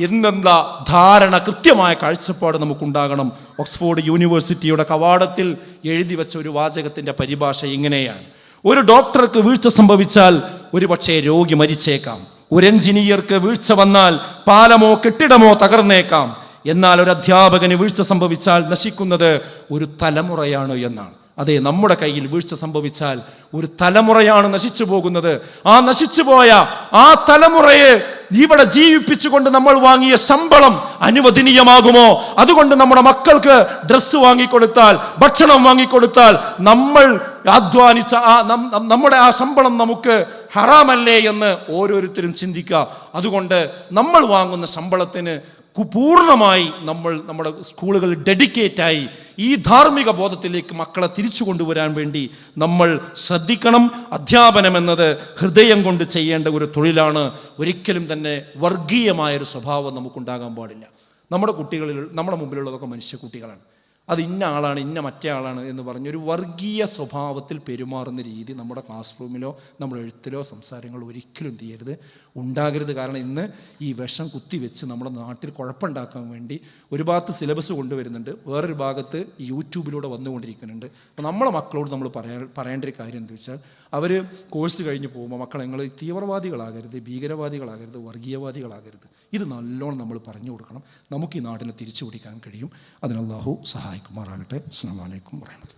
എന്നെന്ന ധാരണ കൃത്യമായ കാഴ്ചപ്പാട് നമുക്കുണ്ടാകണം. ഓക്സ്ഫോർഡ് യൂണിവേഴ്സിറ്റിയുടെ കവാടത്തിൽ എഴുതി വെച്ച ഒരു വാചകത്തിന്റെ പരിഭാഷ ഇങ്ങനെയാണ്. ഒരു ഡോക്ടർക്ക് വീഴ്ച സംഭവിച്ചാൽ ഒരുപക്ഷെ രോഗി മരിച്ചേക്കാം. ഒരു എഞ്ചിനീയർക്ക് വീഴ്ച വന്നാൽ പാലമോ കെട്ടിടമോ തകർന്നേക്കാം. എന്നാൽ ഒരു അധ്യാപകന് വീഴ്ച സംഭവിച്ചാൽ നശിക്കുന്നത് ഒരു തലമുറയാണ് എന്നാണ്. അതെ നമ്മുടെ കയ്യിൽ വീഴ്ച സംഭവിച്ചാൽ ഒരു തലമുറയാണ് നശിച്ചു പോകുന്നത്. ആ നശിച്ചു പോയ ആ തലമുറയെ ഇവിടെ ജീവിപ്പിച്ചുകൊണ്ട് നമ്മൾ വാങ്ങിയ ശമ്പളം അനുവദനീയമാകുമോ? അതുകൊണ്ട് നമ്മുടെ മക്കൾക്ക് ഡ്രസ്സ് വാങ്ങിക്കൊടുത്താൽ ഭക്ഷണം വാങ്ങിക്കൊടുത്താൽ നമ്മൾ അധ്വാനിച്ച ആ നമ്മുടെ ആ ശമ്പളം നമുക്ക് ഹറാമല്ലേ എന്ന് ഓരോരുത്തരും ചിന്തിക്കുക. അതുകൊണ്ട് നമ്മൾ വാങ്ങുന്ന ശമ്പളത്തിന് പൂർണമായി നമ്മൾ നമ്മുടെ സ്കൂളുകൾ ഡെഡിക്കേറ്റായി ഈ ധാർമ്മിക ബോധത്തിലേക്ക് മക്കളെ തിരിച്ചു കൊണ്ടുവരാൻ വേണ്ടി നമ്മൾ ശ്രദ്ധിക്കണം. അധ്യാപനം എന്നത് ഹൃദയം കൊണ്ട് ചെയ്യേണ്ട ഒരു തൊഴിലാണ്. ഒരിക്കലും തന്നെ വർഗീയമായൊരു സ്വഭാവം നമുക്കുണ്ടാകാൻ പാടില്ല. നമ്മുടെ കുട്ടികളിൽ നമ്മുടെ മുമ്പിലുള്ളതൊക്കെ മനുഷ്യ കുട്ടികളാണ് അത് ഇന്ന ആളാണ് ഇന്ന മറ്റേ ആളാണ് എന്ന് പറഞ്ഞൊരു വർഗീയ സ്വഭാവത്തിൽ പെരുമാറുന്ന രീതി നമ്മുടെ ക്ലാസ് റൂമിലോ നമ്മുടെ എഴുത്തിലോ സംസാരങ്ങളോ ഒരിക്കലും ചെയ്യരുത്. ഉണ്ടാകരുത്. കാരണം ഇന്ന് ഈ വിഷം കുത്തിവെച്ച് നമ്മുടെ നാട്ടിൽ കുഴപ്പമുണ്ടാക്കാൻ വേണ്ടി ഒരു ഭാഗത്ത് സിലബസ് കൊണ്ടുവരുന്നുണ്ട്. വേറൊരു ഭാഗത്ത് യൂട്യൂബിലൂടെ വന്നുകൊണ്ടിരിക്കുന്നുണ്ട്. അപ്പോൾ നമ്മളെ മക്കളോട് നമ്മൾ പറയാൻ പറയേണ്ട ഒരു കാര്യം എന്താ വെച്ചാൽ അവർ കോഴ്സ് കഴിഞ്ഞ് പോകുമ്പോൾ മക്കളെ നിങ്ങൾ തീവ്രവാദികളാകരുത് ഭീകരവാദികളാകരുത് വർഗീയവാദികളാകരുത്. ഇത് നല്ലോണം നമ്മൾ പറഞ്ഞു കൊടുക്കണം. നമുക്ക് ഈ നാടിനെ തിരിച്ചു പിടിക്കാൻ കഴിയും അതിനല്ലാഹു സഹായിക്കുമാറാകട്ടെ. അസ്സാം വലൈക്കും വാഹമത്തുള്ള